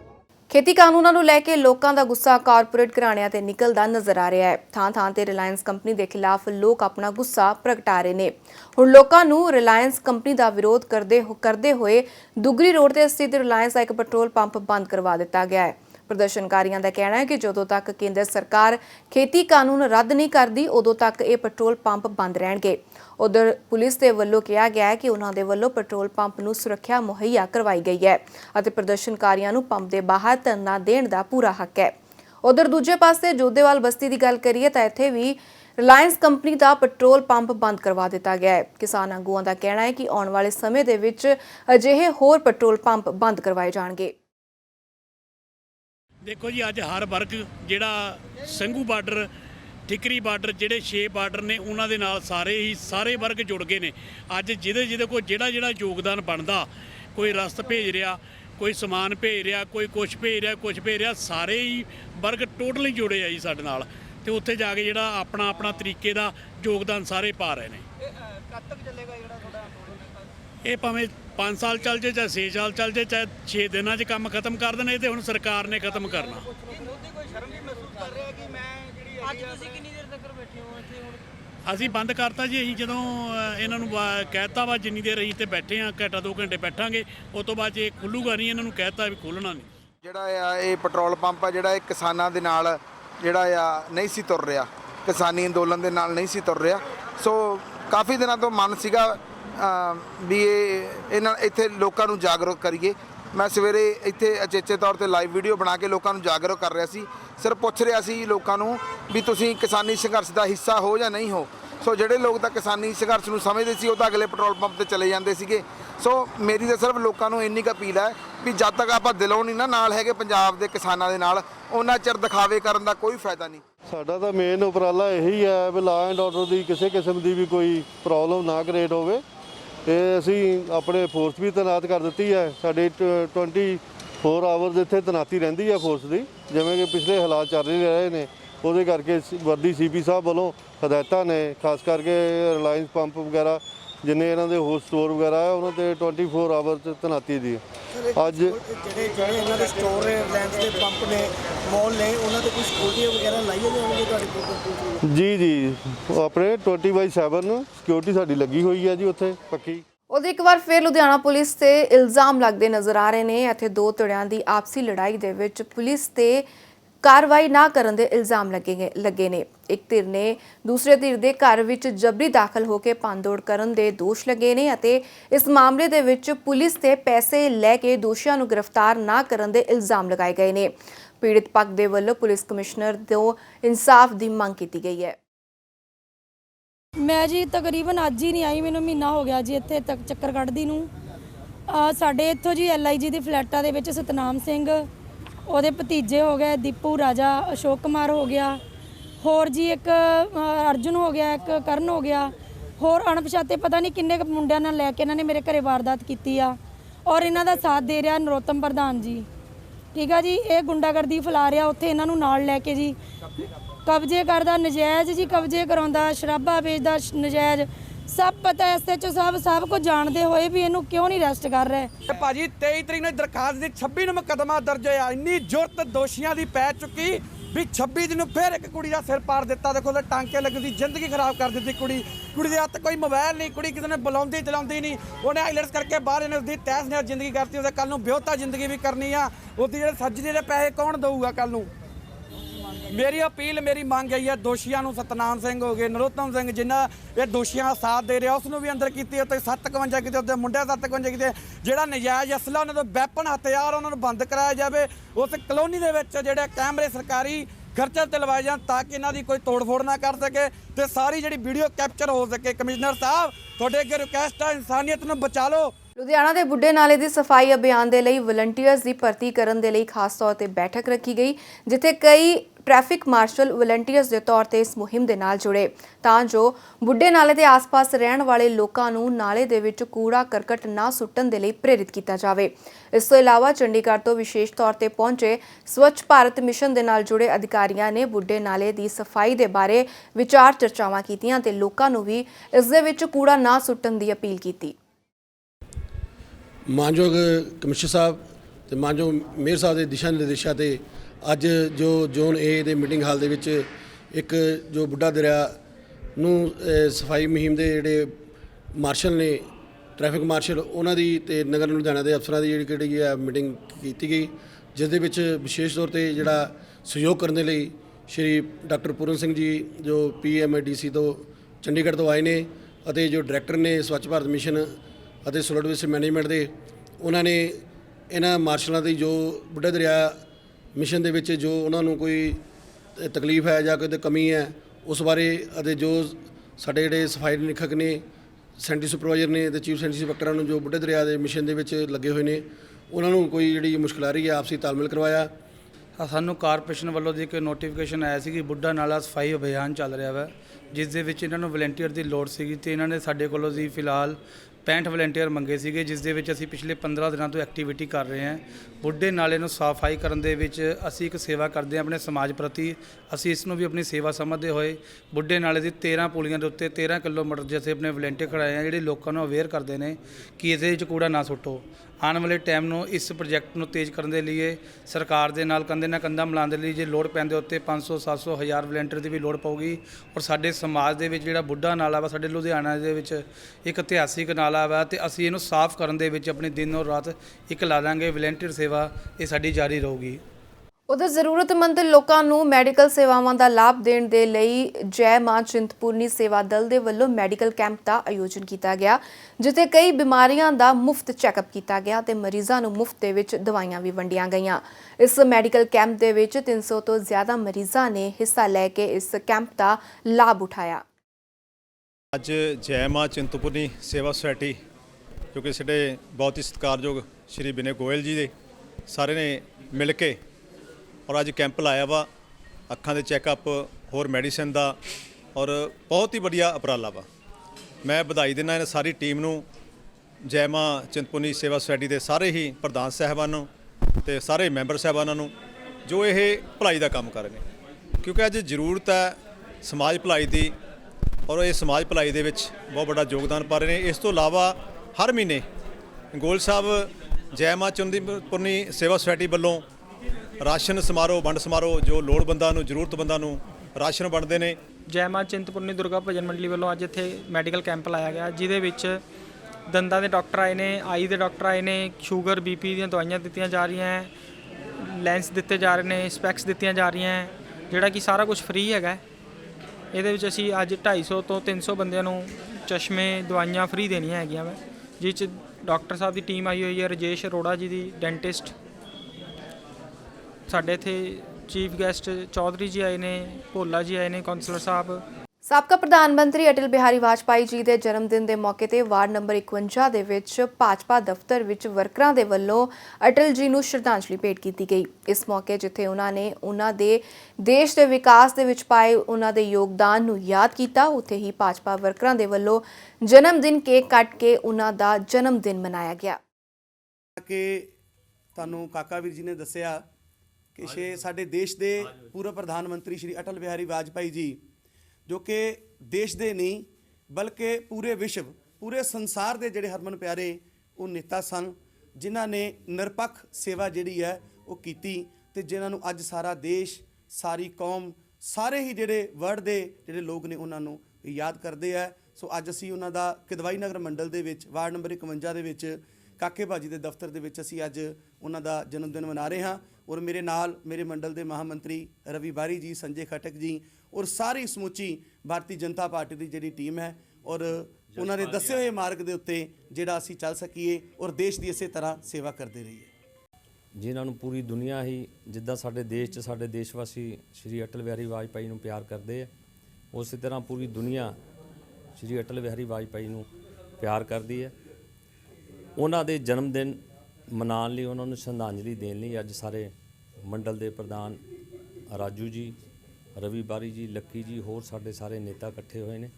ਖੇਤੀ ਕਾਨੂੰਨਾਂ ਨੂੰ ਲੈ ਕੇ ਲੋਕਾਂ ਦਾ ਗੁੱਸਾ ਕਾਰਪੋਰੇਟ ਘਰਾਣਿਆਂ ਤੇ ਨਿਕਲਦਾ ਨਜ਼ਰ ਆ ਰਿਹਾ ਹੈ। ਥਾਂ-ਥਾਂ ਤੇ ਰਿਲਾਇੰਸ ਕੰਪਨੀ ਦੇ ਖਿਲਾਫ ਲੋਕ ਆਪਣਾ ਗੁੱਸਾ ਪ੍ਰਗਟਾ ਰਹੇ ਨੇ। ਹੁਣ ਲੋਕਾਂ ਨੂੰ ਰਿਲਾਇੰਸ ਕੰਪਨੀ ਦਾ ਵਿਰੋਧ ਕਰਦੇ ਕਰਦੇ ਹੋਏ ਦੁਗਰੀ ਰੋਡ ਤੇ ਸਥਿਤ ਰਿਲਾਇੰਸ ਦਾ ਇੱਕ ਪੈਟਰੋਲ ਪੰਪ ਬੰਦ ਕਰਵਾ ਦਿੱਤਾ ਗਿਆ ਹੈ। ਪ੍ਰਦਰਸ਼ਨਕਾਰੀਆਂ ਦਾ ਕਹਿਣਾ ਹੈ ਕਿ ਜਦੋਂ ਤੱਕ ਕੇਂਦਰ ਸਰਕਾਰ ਖੇਤੀ ਕਾਨੂੰਨ ਰੱਦ ਨਹੀਂ ਕਰਦੀ, ਉਦੋਂ ਤੱਕ ਇਹ ਪੈਟਰੋਲ ਪੰਪ ਬੰਦ ਰਹਿਣਗੇ। ਉਧਰ ਪੁਲਿਸ ਦੇ ਵੱਲੋਂ ਕਿਹਾ ਗਿਆ ਹੈ ਕਿ ਉਹਨਾਂ ਦੇ ਵੱਲੋਂ ਪੈਟਰੋਲ ਪੰਪ ਨੂੰ ਸੁਰੱਖਿਆ ਮੁਹੱਈਆ ਕਰਵਾਈ ਗਈ ਹੈ ਅਤੇ ਪ੍ਰਦਰਸ਼ਨਕਾਰੀਆਂ ਨੂੰ ਪੰਪ ਦੇ ਬਾਹਰ ਧਰਨਾ ਦੇਣ ਦਾ ਪੂਰਾ ਹੱਕ ਹੈ। ਉਧਰ ਦੂਜੇ ਪਾਸੇ ਜੋਧੇਵਾਲ ਬਸਤੀ ਦੀ ਗੱਲ ਕਰੀਏ ਤਾਂ ਇੱਥੇ ਵੀ ਰਿਲਾਇੰਸ ਕੰਪਨੀ ਦਾ ਪੈਟਰੋਲ ਪੰਪ ਬੰਦ ਕਰਵਾ ਦਿੱਤਾ ਗਿਆ ਹੈ। ਕਿਸਾਨ ਆਗੂਆਂ ਦਾ ਕਹਿਣਾ ਹੈ ਕਿ ਆਉਣ ਵਾਲੇ ਸਮੇਂ ਦੇ ਵਿੱਚ ਅਜਿਹੇ ਹੋਰ ਪੈਟਰੋਲ ਪੰਪ ਬੰਦ ਕਰਵਾਏ ਜਾਣਗੇ। ਦੇਖੋ ਜੀ ਅੱਜ ਹਰ ਵਰਗ ਜਿਹੜਾ ਸੰਘੂ ਬਾਰਡਰ ਠਿਕਰੀ ਬਾਰਡਰ ਜਿਹੜੇ 6 ਬਾਰਡਰ ਨੇ ਉਹਨਾਂ ਦੇ ਨਾਲ ਸਾਰੇ ਹੀ ਸਾਰੇ ਵਰਗ ਜੁੜ ਗਏ ਨੇ। ਅੱਜ ਜਿਹਦੇ ਜਿਹਦੇ ਕੋਲ ਜਿਹੜਾ ਜਿਹੜਾ ਯੋਗਦਾਨ ਬਣਦਾ ਕੋਈ ਰਸਤ ਭੇਜ ਰਿਹਾ ਕੋਈ ਸਮਾਨ ਭੇਜ ਰਿਹਾ ਕੋਈ ਕੁਛ ਭੇਜ ਰਿਹਾ ਕੁਛ ਭੇਜ ਰਿਹਾ ਸਾਰੇ ਹੀ ਵਰਗ ਟੋਟਲੀ ਜੁੜੇ ਆ ਜੀ ਸਾਡੇ ਨਾਲ। ਤੇ ਉੱਥੇ ਜਾ ਕੇ ਜਿਹੜਾ ਆਪਣਾ ਆਪਣਾ ਤਰੀਕੇ ਦਾ ਯੋਗਦਾਨ ਸਾਰੇ ਪਾ ਰਹੇ ਨੇ। ਇਹ ਭਾਵੇਂ 5 ਸਾਲ ਚੱਲ ਜੇ ਚਾਹੇ 6 ਸਾਲ ਚੱਲ ਜੇ ਚਾਹੇ 6 ਦਿਨਾਂ 'ਚ ਕੰਮ ਖਤਮ ਕਰ ਦੇਣਾ ਇਹ ਤੇ ਹੁਣ ਸਰਕਾਰ ਨੇ ਖਤਮ ਕਰਨਾ। ਅਸੀਂ ਬੰਦ ਕਰਤਾ ਜੀ ਅਸੀਂ ਜਦੋਂ ਇਹਨਾਂ ਨੂੰ ਕਹਿਤਾ ਵਾ ਜਿੰਨੀ ਦੇਰ ਅਸੀਂ ਤੇ ਬੈਠੇ ਆ ਘੰਟਾ ਦੋ ਘੰਟੇ ਬੈਠਾਂਗੇ ਉਸ ਤੋਂ ਬਾਅਦ ਜੇ ਇਹ ਖੁੱਲੂਗਾ ਨਹੀਂ ਇਹਨਾਂ ਨੂੰ ਕਹਿਤਾ ਵੀ ਖੋਲਣਾ ਨਹੀਂ। ਜਿਹੜਾ ਆ ਇਹ ਪੈਟਰੋਲ ਪੰਪ ਆ ਜਿਹੜਾ ਇਹ ਕਿਸਾਨਾਂ ਦੇ ਨਾਲ ਜਿਹੜਾ ਆ ਨਹੀਂ ਸੀ ਤੁਰ ਰਿਹਾ। ਕਿਸਾਨੀ ਅੰਦੋਲਨ ਦੇ ਨਾਲ ਨਹੀਂ ਸੀ ਤੁਰ ਰਿਹਾ। ਸੋ ਕਾਫੀ ਦਿਨਾਂ ਤੋਂ ਮਨ ਸੀਗਾ ਵੀ ਇਹ ਇਹਨਾਂ ਇੱਥੇ ਲੋਕਾਂ ਨੂੰ ਜਾਗਰੂਕ ਕਰੀਏ। ਮੈਂ ਸਵੇਰੇ ਇੱਥੇ ਅਚੇਚੇ ਤੌਰ ਤੇ ਲਾਈਵ ਵੀਡੀਓ ਬਣਾ ਕੇ ਲੋਕਾਂ ਨੂੰ ਜਾਗਰੂਕ ਕਰ ਰਿਹਾ ਸੀ। ਸਿਰਫ ਪੁੱਛ ਰਿਹਾ ਸੀ ਲੋਕਾਂ ਨੂੰ ਵੀ ਤੁਸੀਂ ਕਿਸਾਨੀ ਸੰਘਰਸ਼ ਦਾ ਹਿੱਸਾ ਹੋ ਜਾਂ ਨਹੀਂ ਹੋ। ਸੋ ਜਿਹੜੇ ਲੋਕ ਤਾਂ ਕਿਸਾਨੀ ਸੰਘਰਸ਼ ਨੂੰ ਸਮਝਦੇ ਸੀ, ਉਹ ਤਾਂ ਅਗਲੇ ਪੈਟਰੋਲ ਪੰਪ ਤੇ ਚਲੇ ਜਾਂਦੇ ਸੀਗੇ। ਸੋ ਮੇਰੀ ਤਾਂ ਸਿਰਫ ਲੋਕਾਂ ਨੂੰ ਇੰਨੀ ਕੁ ਅਪੀਲ ਹੈ ਵੀ ਜਦ ਤੱਕ ਆਪਾਂ ਦਿਲੋਂ ਨਹੀਂ ਨਾ ਨਾਲ ਹੈਗੇ ਪੰਜਾਬ ਦੇ ਕਿਸਾਨਾਂ ਦੇ ਨਾਲ, ਉਹਨਾਂ ਚਿਰ ਦਿਖਾਵੇ ਕਰਨ ਦਾ ਕੋਈ ਫਾਇਦਾ ਨਹੀਂ। ਸਾਡਾ ਤਾਂ ਮੇਨ ਉਪਰਾਲਾ ਇਹੀ ਹੈ ਵੀ ਲਾ ਐਂਡ ਆਰਡਰ ਦੀ ਕਿਸੇ ਕਿਸਮ ਦੀ ਵੀ ਕੋਈ ਪ੍ਰੋਬਲਮ ਨਾ ਕ੍ਰੀਏਟ ਹੋਵੇ। ਤੇ ਅਸੀਂ ਆਪਣੇ ਫੋਰਸ ਵੀ ਤੈਨਾਤ ਕਰ ਦਿੱਤੀ ਹੈ। ਸਾਡੇ ਟ- 24 ਆਵਰਸ ਇੱਥੇ ਤੈਨਾਤੀ ਰਹਿੰਦੀ ਹੈ ਫੋਰਸ ਦੀ। ਜਿਵੇਂ ਕਿ ਪਿਛਲੇ ਹਾਲਾਤ ਚੱਲ ਰਹੇ ਨੇ। ਉਹਦੇ ਕਰਕੇ ਸ- ਵਰਦੀ ਸੀਪੀ ਸਾਹਿਬ ਵੱਲੋਂ ਹਦਾਇਤਾਂ ਨੇ, ਖਾਸ ਕਰਕੇ ਰਿਲਾਇੰਸ ਪੰਪ ਵਗੈਰਾ ਜਿੰਨੇ ਇਹਨਾਂ ਦੇ ਹੋਰ ਸਟੋਰ ਵਗੈਰਾ ਹੈ ਉਹਨਾਂ ਤੇ 24 ਆਵਰਸ ਤੈਨਾਤੀ ਦੀ ਅੱਜ ਜਿਹੜੇ ਜਿਹੜੇ ਇਹਨਾਂ ਦੇ ਸਟੋਰ ਨੇ ਰਿਲਾਇੰਸ ਦੇ ਪੰਪ ਨੇ ਮਾਲ ਨੇ ਉਹਨਾਂ ਤੇ ਕੋਈ ਸਕਿਉਰਟੀ ਵਗੈਰਾ ਲਾਈ ਜਾਣਗੇ ਤੁਹਾਡੇ ਕੋਲ ਜੀ ਜੀ। ਉਹ ਆਪਣੇ 20/7 ਸਿਕਿਉਰਿਟੀ ਸਾਡੀ ਲੱਗੀ ਹੋਈ ਹੈ ਜੀ ਉੱਥੇ ਪੱਕੀ। ਉਹਦੇ ਇੱਕ ਵਾਰ ਫਿਰ ਲੁਧਿਆਣਾ ਪੁਲਿਸ ਤੇ ਇਲਜ਼ਾਮ ਲੱਗਦੇ ਨਜ਼ਰ ਆ ਰਹੇ ਨੇ। ਅਤੇ ਦੋ ਧੜਿਆਂ ਦੀ ਆਪਸੀ ਲੜਾਈ ਦੇ ਵਿੱਚ ਪੁਲਿਸ ਤੇ ਕਾਰਵਾਈ ਨਾ ਕਰਨ ਦੇ ਇਲਜ਼ਾਮ ਲੱਗੇ ਲੱਗੇ ਨੇ। ਇੱਕ ਧਿਰ ਨੇ ਦੂਸਰੇ ਧਿਰ ਦੇ ਘਰ ਵਿੱਚ ਜਬਰੀ ਦਾਖਲ ਹੋ ਕੇ ਭੰਨਤੋੜ ਕਰਨ ਦੇ ਦੋਸ਼ ਲੱਗੇ ਨੇ ਅਤੇ ਇਸ ਮਾਮਲੇ ਦੇ ਵਿੱਚ ਪੁਲਿਸ ਤੇ ਪੈਸੇ ਲੈ ਕੇ ਦੋਸ਼ੀਆਂ ਨੂੰ ਗ੍ਰਿਫਤਾਰ ਨਾ ਕਰਨ ਦੇ ਇਲਜ਼ਾਮ ਲਗਾਏ ਗਏ ਨੇ। ਪੀੜਿਤ ਪੱਖ ਦੇ ਵੱਲੋਂ ਪੁਲਿਸ ਕਮਿਸ਼ਨਰ ਤੋਂ ਇਨਸਾਫ ਦੀ ਮੰਗ ਕੀਤੀ ਗਈ ਹੈ। ਮੈਂ ਜੀ ਤਕਰੀਬਨ ਅੱਜ ਹੀ ਨਹੀਂ ਆਈ, ਮੈਨੂੰ ਮਹੀਨਾ ਹੋ ਗਿਆ ਜੀ ਇੱਥੇ ਤੱਕ ਚੱਕਰ ਕੱਢਦੀ ਨੂੰ। ਸਾਡੇ ਇੱਥੋਂ ਜੀ ਐਲਆਈਜੀ ਦੇ ਫਲੈਟਾਂ ਦੇ ਵਿੱਚ ਸਤਨਾਮ ਸਿੰਘ ਉਹਦੇ ਭਤੀਜੇ ਹੋ ਗਏ, ਦੀਪੂ, ਰਾਜਾ, ਅਸ਼ੋਕ ਕੁਮਾਰ ਹੋ ਗਿਆ। ਹੋਰ ਜੀ ਇੱਕ ਅਰਜੁਨ ਹੋ ਗਿਆ, ਇੱਕ ਕਰਨ ਹੋ ਗਿਆ। ਹੋਰ ਅਣਪਛਾਤੇ ਪਤਾ ਨਹੀਂ ਕਿੰਨੇ ਕੁ ਮੁੰਡਿਆਂ ਨਾਲ ਲੈ ਕੇ ਇਹਨਾਂ ਨੇ ਮੇਰੇ ਘਰੇ ਵਾਰਦਾਤ ਕੀਤੀ ਆ। ਔਰ ਇਹਨਾਂ ਦਾ ਸਾਥ ਦੇ ਰਿਹਾ ਨਰੋਤਮ ਪ੍ਰਧਾਨ ਜੀ। ਠੀਕ ਆ ਜੀ, ਇਹ ਗੁੰਡਾਗਰਦੀ ਫੈਲਾ ਰਿਹਾ, ਉੱਥੇ ਇਹਨਾਂ ਨੂੰ ਨਾਲ ਲੈ ਕੇ ਜੀ। ਕਬਜ਼ੇ ਕਰਦਾ, ਨਜਾਇਜ਼ ਜੀ ਕਬਜ਼ੇ ਕਰਾਉਂਦਾ, ਸ਼ਰਾਬਾ ਵੇਚਦਾ ਸ਼- ਨਜਾਇਜ਼ ਸਭ ਪਤਾ ਐਸਐਚਓ ਸਾਹਿਬ ਸਭ ਕੁਝ ਜਾਣਦੇ ਹੋਏ ਵੀ ਇਹਨੂੰ ਕਿਉਂ ਨਹੀਂ ਅਰੈਸਟ ਕਰ ਰਹੇ? ਤੇ ਭਾਜੀ 23 ਤਰੀਕ ਨੂੰ ਦਰਖਾਸਤ ਦੀ 26 ਨੂੰ ਮੁਕੱਦਮਾ ਦਰਜ ਹੋਇਆ। ਇੰਨੀ ਜ਼ੁਰਤ ਦੋਸ਼ੀਆਂ ਦੀ ਪੈ ਚੁੱਕੀ ਵੀ 26 ਦਿਨ ਨੂੰ ਫਿਰ ਇੱਕ ਕੁੜੀ ਦਾ ਸਿਰ ਪਾੜ ਦਿੱਤਾ। ਦੇਖੋ ਤੇ ਟਾਂਕੇ ਲੱਗੀ ਸੀ ਜ਼ਿੰਦਗੀ ਖਰਾਬ ਕਰ ਦਿੱਤੀ ਕੁੜੀ। ਕੁੜੀ ਦੇ ਹੱਥ ਕੋਈ ਮੋਬਾਈਲ ਨਹੀਂ, ਕੁੜੀ ਕਿਸੇ ਨੇ ਬੁਲਾਉਂਦੀ ਚਲਾਉਂਦੀ ਨਹੀਂ। ਉਹਨੇ ਆਈਲੈਟਸ ਕਰਕੇ ਬਾਹਰ ਇਹਨੇ ਉਸਦੀ ਤੈਸ ਨੇ ਜ਼ਿੰਦਗੀ ਕਰਤੀ, ਉਹਦੇ ਕੱਲ ਨੂੰ ਵਿਆਹਤਾ ਜ਼ਿੰਦਗੀ ਵੀ ਕਰਨੀ ਆ। ਉਹਦੀ ਜਿਹੜੇ ਸੱਜਣੀ ਦੇ ਪੈਸੇ ਕੌਣ ਦਊਗਾ ਕੱਲ ਨੂੰ? ਮੇਰੀ ਅਪੀਲ, ਮੇਰੀ ਮੰਗ ਹੈ, ਦੋਸ਼ੀਆਂ ਨੂੰ ਸਤਨਾਮ ਸਿੰਘ ਹੋ ਗਏ, ਨਰੋਤਮ ਸਿੰਘ ਜਿਨ੍ਹਾਂ ਇਹ ਦੋਸ਼ੀਆਂ ਦਾ ਸਾਥ ਦੇ ਰਿਹਾ ਉਸ ਨੂੰ ਵੀ ਅੰਦਰ ਕੀਤੀ ਉੱਤੇ 57 ਕਿਤੇ ਉੱਤੇ ਮੁੰਡਿਆਂ 57 ਕਿਤੇ, ਜਿਹੜਾ ਨਜਾਇਜ਼ ਅਸਲਾ ਉਹਨਾਂ ਦਾ ਵੈਪਨ ਹਥਿਆਰ ਉਹਨਾਂ ਨੂੰ ਬੰਦ ਕਰਾਇਆ ਜਾਵੇ, ਉਸ ਕਲੋਨੀ ਦੇ ਵਿੱਚ ਜਿਹੜੇ ਕੈਮਰੇ ਸਰਕਾਰੀ ਖਰਚਾ ਤੇ ਲਵਾਏ ਜਾਣ ਤਾਂ ਕਿ ਇਹਨਾਂ ਦੀ ਕੋਈ ਤੋੜਫੋੜ ਨਾ ਕਰ ਸਕੇ ਤੇ ਸਾਰੀ ਜਿਹੜੀ ਵੀਡੀਓ ਕੈਪਚਰ ਹੋ ਸਕੇ। ਕਮਿਸ਼ਨਰ ਸਾਹਿਬ, ਤੁਹਾਡੇ ਅੱਗੇ ਰਿਕੁਐਸਟ ਹੈ, ਇਨਸਾਨੀਅਤ ਨੂੰ ਬਚਾ ਲਓ। ਲੁਧਿਆਣਾ ਦੇ ਬੁੱਢੇ ਨਾਲੇ ਦੀ ਸਫ਼ਾਈ ਅਭਿਆਨ ਦੇ ਲਈ ਵਲੰਟੀਅਰਸ ਦੀ ਭਰਤੀ ਕਰਨ ਦੇ ਲਈ ਖਾਸ ਤੌਰ ਤੇ ਬੈਠਕ ਰੱਖੀ ਗਈ, ਜਿੱਥੇ ਕਈ ਟ੍ਰੈਫਿਕ ਮਾਰਸ਼ਲ ਵਲੰਟੀਅਰਸ ਦੇ ਤੌਰ ਤੇ ਇਸ ਮੁਹਿੰਮ ਦੇ ਨਾਲ ਜੁੜੇ। ਤਾਂ ਜੋ ਬੁੱਢੇ ਨਾਲੇ ਦੇ ਆਸ-ਪਾਸ ਰਹਿਣ ਵਾਲੇ ਲੋਕਾਂ ਨੂੰ ਨਾਲੇ ਦੇ ਵਿੱਚ ਕੂੜਾ ਕਰਕਟ ਨਾ ਸੁੱਟਣ ਦੇ ਲਈ ਪ੍ਰੇਰਿਤ ਕੀਤਾ ਜਾਵੇ। ਇਸ ਤੋਂ ਇਲਾਵਾ ਚੰਡੀਗੜ੍ਹ ਤੋਂ ਵਿਸ਼ੇਸ਼ ਤੌਰ ਤੇ ਪਹੁੰਚੇ ਸਵੱਛ ਭਾਰਤ ਮਿਸ਼ਨ ਦੇ ਨਾਲ ਜੁੜੇ ਅਧਿਕਾਰੀਆਂ ਨੇ ਬੁੱਢੇ ਨਾਲੇ ਦੀ ਸਫ਼ਾਈ ਦੇ ਬਾਰੇ ਵਿਚਾਰ ਚਰਚਾਵਾਂ ਕੀਤੀਆਂ ਤੇ ਲੋਕਾਂ ਨੂੰ ਵੀ ਇਸ ਦੇ ਵਿੱਚ ਕੂੜਾ ਨਾ ਸੁੱਟਣ ਦੀ ਅਪੀਲ ਕੀਤੀ। ਮਾਨਯੋਗ ਕਮਿਸ਼ਨਰ ਸਾਹਿਬ ਤੇ ਮਾਨਯੋਗ ਮੇਅਰ ਸਾਹਿਬ ਦੇ ਦਿਸ਼ਾ ਨਿਰਦੇਸ਼ਾਂ ਤੇ ਅੱਜ ਜੋ ਜ਼ੋਨ ਏ ਦੇ ਮੀਟਿੰਗ ਹਾਲ ਦੇ ਵਿੱਚ ਇੱਕ ਜੋ ਬੁੱਢਾ ਦਰਿਆ ਨੂੰ ਸਫ਼ਾਈ ਮੁਹਿੰਮ ਦੇ ਜਿਹੜੇ ਮਾਰਸ਼ਲ ਨੇ, ਟ੍ਰੈਫਿਕ ਮਾਰਸ਼ਲ, ਉਹਨਾਂ ਦੀ ਤੇ ਨਗਰ ਲੁਧਿਆਣਾ ਦੇ ਅਫਸਰਾਂ ਦੀ ਜਿਹੜੀ ਕਿਹੜੀ ਹੈ ਮੀਟਿੰਗ ਕੀਤੀ ਗਈ, ਜਿਸ ਦੇ ਵਿੱਚ ਵਿਸ਼ੇਸ਼ ਤੌਰ ਤੇ ਜਿਹੜਾ ਸਹਿਯੋਗ ਕਰਨ ਦੇ ਲਈ ਸ਼੍ਰੀ ਡਾਕਟਰ ਪੂਰਨ ਸਿੰਘ ਜੀ, ਜੋ ਪੀਐਮਆਈਡੀਸੀ ਤੋਂ ਚੰਡੀਗੜ੍ਹ ਤੋਂ ਆਏ ਨੇ ਅਤੇ ਜੋ ਡਾਇਰੈਕਟਰ ਨੇ ਸਵੱਛ ਭਾਰਤ ਮਿਸ਼ਨ ਅਤੇ ਸੋਲਿਡ ਵੇਸਟ ਮੈਨੇਜਮੈਂਟ ਦੇ, ਉਹਨਾਂ ਨੇ ਇਹਨਾਂ ਮਾਰਸ਼ਲਾਂ ਦੀ ਜੋ ਬੁੱਢਾ ਦਰਿਆ ਮਿਸ਼ਨ ਦੇ ਵਿੱਚ ਜੋ ਉਹਨਾਂ ਨੂੰ ਕੋਈ ਤਕਲੀਫ ਹੈ ਜਾਂ ਕੋਈ ਕਮੀ ਹੈ, ਉਸ ਬਾਰੇ ਅਤੇ ਜੋ ਸਾਡੇ ਜਿਹੜੇ ਸਫ਼ਾਈ ਨਿਰੀਖਕ ਨੇ ਸੈਂਟਰੀ ਸੁਪਰਵਾਈਜ਼ਰ ਨੇ ਤੇ ਚੀਫ ਸੈਂਟੀ ਇੰਸਪੈਕਟਰਾਂ ਨੂੰ ਜੋ ਬੁੱਢੇ ਦਰਿਆ ਦੇ ਮਿਸ਼ਨ ਦੇ ਵਿੱਚ ਲੱਗੇ ਹੋਏ ਨੇ, ਉਹਨਾਂ ਨੂੰ ਕੋਈ ਜਿਹੜੀ ਮੁਸ਼ਕਲ ਆ ਰਹੀ ਹੈ, ਆਪਸੀ ਤਾਲਮੇਲ ਕਰਵਾਇਆ? ਸਾਨੂੰ ਕਾਰਪੋਰੇਸ਼ਨ ਵੱਲੋਂ ਦੀ ਇੱਕ ਨੋਟੀਫਿਕੇਸ਼ਨ ਆਇਆ ਸੀ ਕਿ ਬੁੱਢਾ ਨਾਲਾ ਸਫ਼ਾਈ ਅਭਿਆਨ ਚੱਲ ਰਿਹਾ ਵਾ, ਜਿਸ ਦੇ ਵਿੱਚ ਇਹਨਾਂ ਨੂੰ ਵਲੰਟੀਅਰ ਦੀ ਲੋੜ ਸੀਗੀ ਤੇ ਇਹਨਾਂ ਨੇ ਸਾਡੇ ਕੋਲੋਂ ਦੀ ਫਿਲਹਾਲ 65 ਵਲੰਟੀਅਰ ਮੰਗੇ ਸੀਗੇ, ਜਿਸ ਦੇ ਵਿੱਚ ਅਸੀਂ ਪਿਛਲੇ 15 ਦਿਨਾਂ ਤੋਂ ਐਕਟੀਵਿਟੀ ਕਰ ਰਹੇ ਹਾਂ। ਬੁੱਢੇ ਨਾਲੇ ਨੂੰ ਸਾਫਾਈ ਕਰਨ ਦੇ ਵਿੱਚ ਅਸੀਂ ਇੱਕ ਸੇਵਾ ਕਰਦੇ ਹਾਂ ਆਪਣੇ ਸਮਾਜ ਪ੍ਰਤੀ। ਅਸੀਂ ਇਸ ਨੂੰ ਵੀ ਆਪਣੀ ਸੇਵਾ ਸਮਝਦੇ ਹੋਏ ਬੁੱਢੇ ਨਾਲੇ ਦੀ 13 ਪੁਲੀਆਂ ਦੇ ਉੱਤੇ 13 ਕਿਲੋਮੀਟਰ ਜਿਵੇਂ ਆਪਣੇ ਵਲੰਟੀਅਰ ਖੜਾਏ ਆ, ਜਿਹੜੇ ਲੋਕਾਂ ਨੂੰ ਅਵੇਅਰ ਕਰਦੇ ਨੇ ਕਿ ਇਹਦੇ ਵਿੱਚ ਕੂੜਾ ਨਾ ਸੁੱਟੋ। ਆਉਣ ਵਾਲੇ ਟਾਈਮ ਨੂੰ ਇਸ ਪ੍ਰੋਜੈਕਟ ਨੂੰ ਤੇਜ਼ ਕਰਨ ਦੇ ਲਈ ਸਰਕਾਰ ਦੇ ਨਾਲ ਕੰਧੇ ਨਾਲ ਕੰਧਾ ਮਿਲਾਉਣ ਦੇ ਲਈ ਜੇ ਲੋੜ ਪੈਂਦੇ ਉੱਤੇ 500 700 ਹਜ਼ਾਰ ਵਲੰਟੀਅਰ ਦੀ ਵੀ ਲੋੜ ਪਊਗੀ ਔਰ ਸਾਡੇ ਸਮਾਜ ਦੇ ਵਿੱਚ ਜਿਹੜਾ ਬੁੱਢਾ ਨਾਲਾ ਵਾ, ਸਾਡੇ ਲੁਧਿਆਣਾ ਦੇ ਵਿੱਚ ਇੱਕ ਇਤਿਹਾਸਿਕ ਨਾਲਾ ਵਾ ਤੇ ਅਸੀਂ ਇਹਨੂੰ ਸਾਫ਼ ਕਰਨ ਦੇ ਵਿੱਚ ਆਪਣੀ ਦਿਨ ਔਰ ਰਾਤ ਇੱਕ ਲਾ ਦਾਂਗੇ ਵਲੰਟੀਅਰ ਸੇਵਾ ਇਹ ਸਾਡੀ ਜਾਰੀ ਰਹੂਗੀ। ਉਧਰ ਜ਼ਰੂਰਤਮੰਦ ਲੋਕਾਂ ਨੂੰ ਮੈਡੀਕਲ ਸੇਵਾਵਾਂ ਦਾ ਲਾਭ ਦੇਣ ਦੇ ਲਈ ਜੈ ਮਾਂ ਚਿੰਤਪੁਰਨੀ ਸੇਵਾ ਦਲ ਦੇ ਵੱਲੋਂ ਮੈਡੀਕਲ ਕੈਂਪ ਦਾ ਆਯੋਜਨ ਕੀਤਾ ਗਿਆ, ਜਿੱਥੇ ਕਈ ਬਿਮਾਰੀਆਂ ਦਾ ਮੁਫਤ ਚੈੱਕਅਪ ਕੀਤਾ ਗਿਆ ਤੇ ਮਰੀਜ਼ਾਂ ਨੂੰ ਮੁਫਤ ਦੇ ਵਿੱਚ ਦਵਾਈਆਂ ਵੀ ਵੰਡੀਆਂ ਗਈਆਂ। ਇਸ ਮੈਡੀਕਲ ਕੈਂਪ ਦੇ ਵਿੱਚ 300 ਤੋਂ ਜ਼ਿਆਦਾ ਮਰੀਜ਼ਾਂ ਨੇ ਹਿੱਸਾ ਲੈ ਕੇ ਇਸ ਕੈਂਪ ਦਾ ਲਾਭ ਉਠਾਇਆ। ਅੱਜ ਜੈ ਮਾਂ ਚਿੰਤਪੁਰਨੀ ਸੇਵਾ ਸੁਸਾਇਟੀ, ਜੋ ਕਿ ਸਾਡੇ ਬਹੁਤ ਹੀ ਸਤਿਕਾਰਯੋਗ ਸ਼੍ਰੀ ਬਿਨੇ ਗੋਇਲ ਜੀ ਦੇ ਸਾਰੇ ਨੇ ਮਿਲ ਕੇ ਔਰ ਅੱਜ ਕੈਂਪ ਲਾਇਆ ਵਾ, ਅੱਖਾਂ ਦੇ ਚੈੱਕਅਪ, ਹੋਰ ਮੈਡੀਸਿਨ ਦਾ, ਔਰ ਬਹੁਤ ਹੀ ਵਧੀਆ ਉਪਰਾਲਾ ਵਾ। ਮੈਂ ਵਧਾਈ ਦਿੰਦਾ ਇਹਨਾਂ ਸਾਰੀ ਟੀਮ ਨੂੰ, ਜੈ ਮਾਂ ਚਿੰਤਪੁਰਨੀ ਸੇਵਾ ਸੁਸਾਇਟੀ ਦੇ ਸਾਰੇ ਹੀ ਪ੍ਰਧਾਨ ਸਾਹਿਬਾਨ ਨੂੰ ਤੇ ਸਾਰੇ ਮੈਂਬਰ ਸਾਹਿਬਾਨਾਂ ਨੂੰ, ਜੋ ਇਹ ਭਲਾਈ ਦਾ ਕੰਮ ਕਰ ਰਹੇ ਨੇ। ਕਿਉਂਕਿ ਅੱਜ ਜ਼ਰੂਰਤ ਹੈ ਸਮਾਜ ਭਲਾਈ ਦੀ, ਔਰ ਇਹ ਸਮਾਜ ਭਲਾਈ ਦੇ ਵਿੱਚ ਬਹੁਤ ਵੱਡਾ ਯੋਗਦਾਨ ਪਾ ਰਹੇ ਨੇ। ਇਸ ਤੋਂ ਇਲਾਵਾ ਹਰ ਮਹੀਨੇ ਗੋਲ ਸਾਹਿਬ ਜੈ ਮਾਂ ਚੰਦੀਪੁਰਨੀ ਸੇਵਾ ਸੁਸਾਇਟੀ ਵੱਲੋਂ ਰਾਸ਼ਨ ਸਮਾਰੋਹ, ਵੰਡ ਸਮਾਰੋਹ ਜੋ ਲੋੜਵੰਦਾਂ ਨੂੰ ਜ਼ਰੂਰਤਮੰਦਾਂ ਨੂੰ ਰਾਸ਼ਨ ਵੰਡਦੇ ਨੇ। ਜੈ ਮਾਂ ਚਿੰਤਪੁਰਨੀ ਦੁਰਗਾ ਭਜਨ ਮੰਡਲੀ ਵੱਲੋਂ ਅੱਜ ਇੱਥੇ ਮੈਡੀਕਲ ਕੈਂਪ ਲਾਇਆ ਗਿਆ, ਜਿਹਦੇ ਵਿੱਚ ਦੰਦਾਂ ਦੇ ਡਾਕਟਰ ਆਏ ਨੇ, ਆਈ ਦੇ ਡਾਕਟਰ ਆਏ ਨੇ, ਸ਼ੂਗਰ ਬੀਪੀ ਦੀਆਂ ਦਵਾਈਆਂ ਦਿੱਤੀਆਂ ਜਾ ਰਹੀਆਂ ਲੈਂਸ ਦਿੱਤੇ ਜਾ ਰਹੇ ਨੇ, ਸਪੈਕਸ ਦਿੱਤੀਆਂ ਜਾ ਰਹੀਆਂ ਹੈ ਜਿਹੜਾ ਕਿ ਸਾਰਾ ਕੁਝ ਫ੍ਰੀ ਹੈਗਾ। ਇਹਦੇ ਵਿੱਚ ਅਸੀਂ ਅੱਜ 250 ਤੋਂ 300 ਬੰਦਿਆਂ ਨੂੰ ਚਸ਼ਮੇ, ਦਵਾਈਆਂ ਫ੍ਰੀ ਦੇਣੀਆਂ ਹੈਗੀਆਂ ਵਾ ਜਿਸ 'ਚ ਡਾਕਟਰ ਸਾਹਿਬ ਦੀ ਟੀਮ ਆਈ ਹੋਈ ਹੈ, ਰਜੇਸ਼ ਅਰੋੜਾ ਜੀ ਦੀ ਡੈਂਟਿਸਟ ਸਾਡੇ ਇੱਥੇ ਚੀਫ ਗੈਸਟ ਚੌਧਰੀ ਜੀ ਆਏ ਨੇ ਭੋਲਾ ਜੀ ਆਏ ਨੇ ਕਾਉਂਸਲਰ ਸਾਹਿਬ। ਸਾਬਕਾ ਪ੍ਰਧਾਨ ਮੰਤਰੀ ਅਟਲ ਬਿਹਾਰੀ ਵਾਜਪਾਈ ਜੀ ਦੇ ਜਨਮ ਦਿਨ ਦੇ ਮੌਕੇ ਤੇ ਵਾਰਡ ਨੰਬਰ 51 ਦੇ ਵਿੱਚ ਭਾਜਪਾ ਦਫ਼ਤਰ ਵਿੱਚ ਵਰਕਰਾਂ ਦੇ ਵੱਲੋਂ ਅਟਲ ਜੀ ਨੂੰ ਸ਼ਰਧਾਂਜਲੀ ਭੇਟ ਕੀਤੀ ਗਈ। ਇਸ ਮੌਕੇ ਜਿੱਥੇ ਉਹਨਾਂ ਨੇ ਉਹਨਾਂ ਦੇ ਦੇਸ਼ ਦੇ ਵਿਕਾਸ ਦੇ ਵਿੱਚ ਪਾਏ ਉਹਨਾਂ ਦੇ ਯੋਗਦਾਨ ਨੂੰ ਯਾਦ ਕੀਤਾ ਉੱਥੇ ਹੀ ਭਾਜਪਾ ਵਰਕਰਾਂ ਦੇ ਵੱਲੋਂ ਜਨਮ ਦਿਨ ਕੇਕ ਕੱਟ ਕੇ ਉਹਨਾਂ ਦਾ ਜਨਮ ਦਿਨ ਮਨਾਇਆ ਗਿਆ। ਕਿ ਤੁਹਾਨੂੰ ਕਾਕਾ ਵੀਰ ਜੀ ਨੇ ਦੱਸਿਆ ਕਿ ਸ਼ੇ ਸਾਡੇ ਦੇਸ਼ ਦੇ ਪੂਰਵ ਪ੍ਰਧਾਨ ਮੰਤਰੀ ਸ਼੍ਰੀ ਅਟਲ ਬਿਹਾਰੀ ਵਾਜਪਾਈ ਜੀ, ਜੋ ਕਿ ਦੇਸ਼ ਦੇ ਨਹੀਂ, ਬਲਕਿ ਪੂਰੇ ਵਿਸ਼ਵ, ਪੂਰੇ ਸੰਸਾਰ ਦੇ ਜਿਹੜੇ ਹਰਮਨ ਪਿਆਰੇ, ਉਹ ਨੇਤਾ ਸਨ, ਜਿਨ੍ਹਾਂ ਨੇ ਨਿਰਪੱਖ ਸੇਵਾ ਜਿਹੜੀ ਹੈ, ਉਹ ਕੀਤੀ ਤੇ ਜਿਨ੍ਹਾਂ ਨੂੰ ਅੱਜ ਸਾਰਾ ਦੇਸ਼, ਸਾਰੀ ਕੌਮ, ਸਾਰੇ ਹੀ ਜਿਹੜੇ ਵਰਲਡ ਦੇ ਜਿਹੜੇ ਲੋਕ ਨੇ, ਉਹਨਾਂ ਨੂੰ ਯਾਦ ਕਰਦੇ ਆ। ਸੋ ਅੱਜ ਅਸੀਂ ਉਹਨਾਂ ਦਾ ਕਿਦਵਾਈ ਨਗਰ ਮੰਡਲ ਦੇ ਵਿੱਚ, ਵਾਰਡ ਨੰਬਰ 51 ਦੇ ਵਿੱਚ ਕਾਕੇ ਭਾਜੀ ਦੇ ਦਫ਼ਤਰ ਦੇ ਵਿੱਚ ਅਸੀਂ ਅੱਜ ਉਹਨਾਂ ਦਾ ਜਨਮ ਦਿਨ ਮਨਾ ਰਹੇ ਹਾਂ ਔਰ ਮੇਰੇ ਨਾਲ ਮੇਰੇ ਮੰਡਲ ਦੇ ਮਹਾਮੰਤਰੀ ਰਵੀ ਬਾਰੀ ਜੀ ਸੰਜੇ ਖਟਕ ਜੀ ਔਰ ਸਾਰੀ ਸਮੁੱਚੀ ਭਾਰਤੀ ਜਨਤਾ ਪਾਰਟੀ ਦੀ ਜਿਹੜੀ ਟੀਮ ਹੈ ਔਰ ਉਹਨਾਂ ਦੇ ਦੱਸੇ ਹੋਏ ਮਾਰਗ ਦੇ ਉੱਤੇ ਜਿਹੜਾ ਅਸੀਂ ਚੱਲ ਸਕੀਏ ਔਰ ਦੇਸ਼ ਦੀ ਇਸੇ ਤਰ੍ਹਾਂ ਸੇਵਾ ਕਰਦੇ ਰਹੀਏ। ਜਿਨ੍ਹਾਂ ਨੂੰ ਪੂਰੀ ਦੁਨੀਆ ਹੀ ਜਿੱਦਾਂ ਸਾਡੇ ਦੇਸ਼ 'ਚ ਸਾਡੇ ਦੇਸ਼ ਵਾਸੀ ਸ਼੍ਰੀ ਅਟਲ ਬਿਹਾਰੀ ਵਾਜਪਾਈ ਨੂੰ ਪਿਆਰ ਕਰਦੇ ਆ ਉਸੇ ਤਰ੍ਹਾਂ ਪੂਰੀ ਦੁਨੀਆ ਸ਼੍ਰੀ ਅਟਲ ਬਿਹਾਰੀ ਵਾਜਪਾਈ ਨੂੰ ਪਿਆਰ ਕਰਦੀ ਹੈ। ਉਹਨਾਂ ਦੇ ਜਨਮ ਦਿਨ ਮਨਾਉਣ ਲਈ ਉਹਨਾਂ ਨੂੰ ਸ਼ਰਧਾਂਜਲੀ ਦੇਣ ਲਈ ਅੱਜ ਸਾਰੇ ਮੰਡਲ ਦੇ ਪ੍ਰਧਾਨ ਰਾਜੂ ਜੀ, ਰਵੀ ਬਾਰੀ ਜੀ, ਲੱਕੀ ਜੀ, ਹੋਰ ਸਾਡੇ ਸਾਰੇ ਨੇਤਾ ਇਕੱਠੇ ਹੋਏ ਨੇ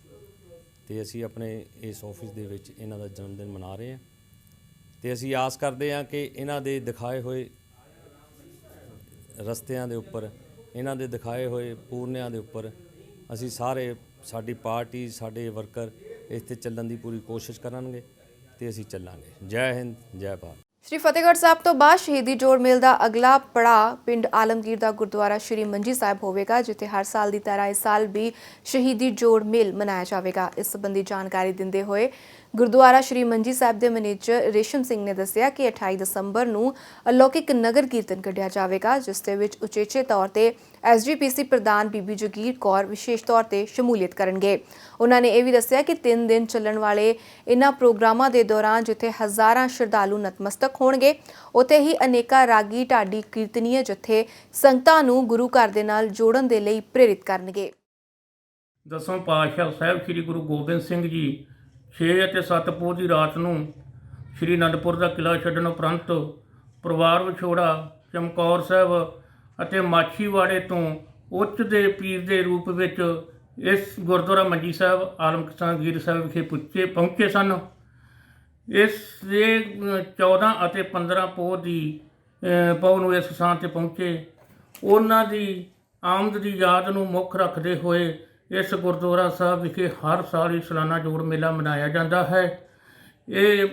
ਤੇ ਅਸੀਂ ਆਪਣੇ ਇਸ ਆਫਿਸ ਦੇ ਵਿੱਚ ਇਹਨਾਂ ਦਾ ਜਨਮ ਦਿਨ ਮਨਾ ਰਹੇ ਹਾਂ। ਤੇ ਅਸੀਂ ਆਸ ਕਰਦੇ ਹਾਂ ਕਿ ਇਹਨਾਂ ਦੇ ਦਿਖਾਏ ਹੋਏ ਰਸਤਿਆਂ ਦੇ ਉੱਪਰ, ਇਹਨਾਂ ਦੇ ਦਿਖਾਏ ਹੋਏ ਪੂਰਨਿਆਂ ਦੇ ਉੱਪਰ ਅਸੀਂ ਸਾਰੇ ਸਾਡੀ ਪਾਰਟੀ, ਸਾਡੇ ਵਰਕਰ ਇਸ ਤੇ ਚੱਲਣ ਦੀ ਪੂਰੀ ਕੋਸ਼ਿਸ਼ ਕਰਾਂਗੇ ਤੇ ਅਸੀਂ ਚੱਲਾਂਗੇ। ਜੈ ਹਿੰਦ, ਜੈ ਭਾਰਤ। ਸ਼੍ਰੀ ਫਤਿਹਗੜ੍ਹ ਸਾਹਿਬ ਤੋਂ ਬਾਅਦ ਸ਼ਹੀਦੀ ਜੋੜ ਮੇਲ ਦਾ ਅਗਲਾ ਪੜਾਅ ਪਿੰਡ ਆਲਮਗੀਰ ਦਾ ਗੁਰਦੁਆਰਾ ਸ਼੍ਰੀ ਮੰਜੀ ਸਾਹਿਬ ਹੋਵੇਗਾ, ਜਿੱਥੇ ਹਰ ਸਾਲ ਦੀ ਤਰ੍ਹਾਂ ਇਸ ਸਾਲ ਵੀ ਸ਼ਹੀਦੀ ਜੋੜ ਮੇਲ ਮਨਾਇਆ ਜਾਵੇਗਾ। ਇਸ ਸੰਬੰਧੀ ਜਾਣਕਾਰੀ ਦਿੰਦੇ ਹੋਏ ਗੁਰਦੁਆਰਾ ਸ਼੍ਰੀ ਮੰਜੀ ਸਾਹਿਬ ਦੇ ਮੈਨੇਜਰ ਰੇਸ਼ਮ ਸਿੰਘ ਨੇ ਦੱਸਿਆ ਕਿ 28 ਦਸੰਬਰ ਨੂੰ ਅਲੌਕਿਕ ਨਗਰ ਕੀਰਤਨ ਕੱਢਿਆ ਜਾਵੇਗਾ, ਜਿਸ ਦੇ ਵਿੱਚ ਉਚੇਚੇ ਤੌਰ ਤੇ ਐਸਜੀਪੀਸੀ ਪ੍ਰਧਾਨ ਬੀਬੀ ਜਗੀਰ ਕੌਰ ਵਿਸ਼ੇਸ਼ ਤੌਰ ਤੇ ਸ਼ਮੂਲੀਅਤ ਕਰਨਗੇ। ਉਹਨਾਂ ਨੇ ਇਹ ਵੀ ਦੱਸਿਆ ਕਿ 3 ਦਿਨ ਚੱਲਣ ਵਾਲੇ ਇਨ੍ਹਾਂ ਪ੍ਰੋਗਰਾਮਾਂ ਦੇ ਦੌਰਾਨ ਜਿੱਥੇ ਹਜ਼ਾਰਾਂ ਸ਼ਰਧਾਲੂ ਨਤਮਸਤਕ ਹੋਣਗੇ, ਉੱਥੇ ਹੀ ਅਨੇਕਾਂ ਰਾਗੀ ਢਾਡੀ ਕੀਰਤਨੀਏ ਜਿੱਥੇ ਸੰਗਤਾਂ ਨੂੰ ਗੁਰੂ ਘਰ ਦੇ ਨਾਲ ਜੋੜਨ ਦੇ ਲਈ ਪ੍ਰੇਰਿਤ ਕਰਨਗੇ। ਦਸਵੇਂ ਪਾਤਸ਼ਾਹ ਸਾਹਿਬ ਸ੍ਰੀ ਗੁਰੂ ਗੋਬਿੰਦ ਸਿੰਘ ਜੀ 6 ਅਤੇ 7 ਪੋਹ ਦੀ ਰਾਤ ਨੂੰ ਸ੍ਰੀ ਅਨੰਦਪੁਰ ਦਾ ਕਿਲਾ ਛੱਡਣ ਉਪਰੰਤ ਪਰਿਵਾਰ ਵਿਛੋੜਾ ਚਮਕੌਰ ਸਾਹਿਬ ਅਤੇ ਮਾਛੀਵਾੜੇ ਤੋਂ ਉੱਚ ਦੇ ਪੀਰ ਦੇ ਰੂਪ ਵਿੱਚ ਇਸ ਗੁਰਦੁਆਰਾ ਮੰਜੀ ਸਾਹਿਬ ਆਲਮ ਗੀਰ ਸਾਹਿਬ ਵਿਖੇ ਪੁੱਜੇ ਪਹੁੰਚੇ ਸਨ। ਇਸ ਦੇ ਅ, 14 ਅਤੇ 15 ਪੋਹ ਦੀ ਅ, ਨੂੰ ਇਸ ਸਥਾਨ ਤੇ ਪਹੁੰਚੇ। ਉਹਨਾਂ ਦੀ ਆਮਦ ਦੀ ਯਾਦ ਨੂੰ ਮੁੱਖ ਰੱਖਦੇ ਹੋਏ ਇਸ ਗੁਰਦੁਆਰਾ ਸਾਹਿਬ ਵਿਖੇ ਹਰ ਸਾਲ ਹੀ ਸਾਲਾਨਾ ਜੋੜ ਮੇਲਾ ਮਨਾਇਆ ਜਾਂਦਾ ਹੈ। ਇਹ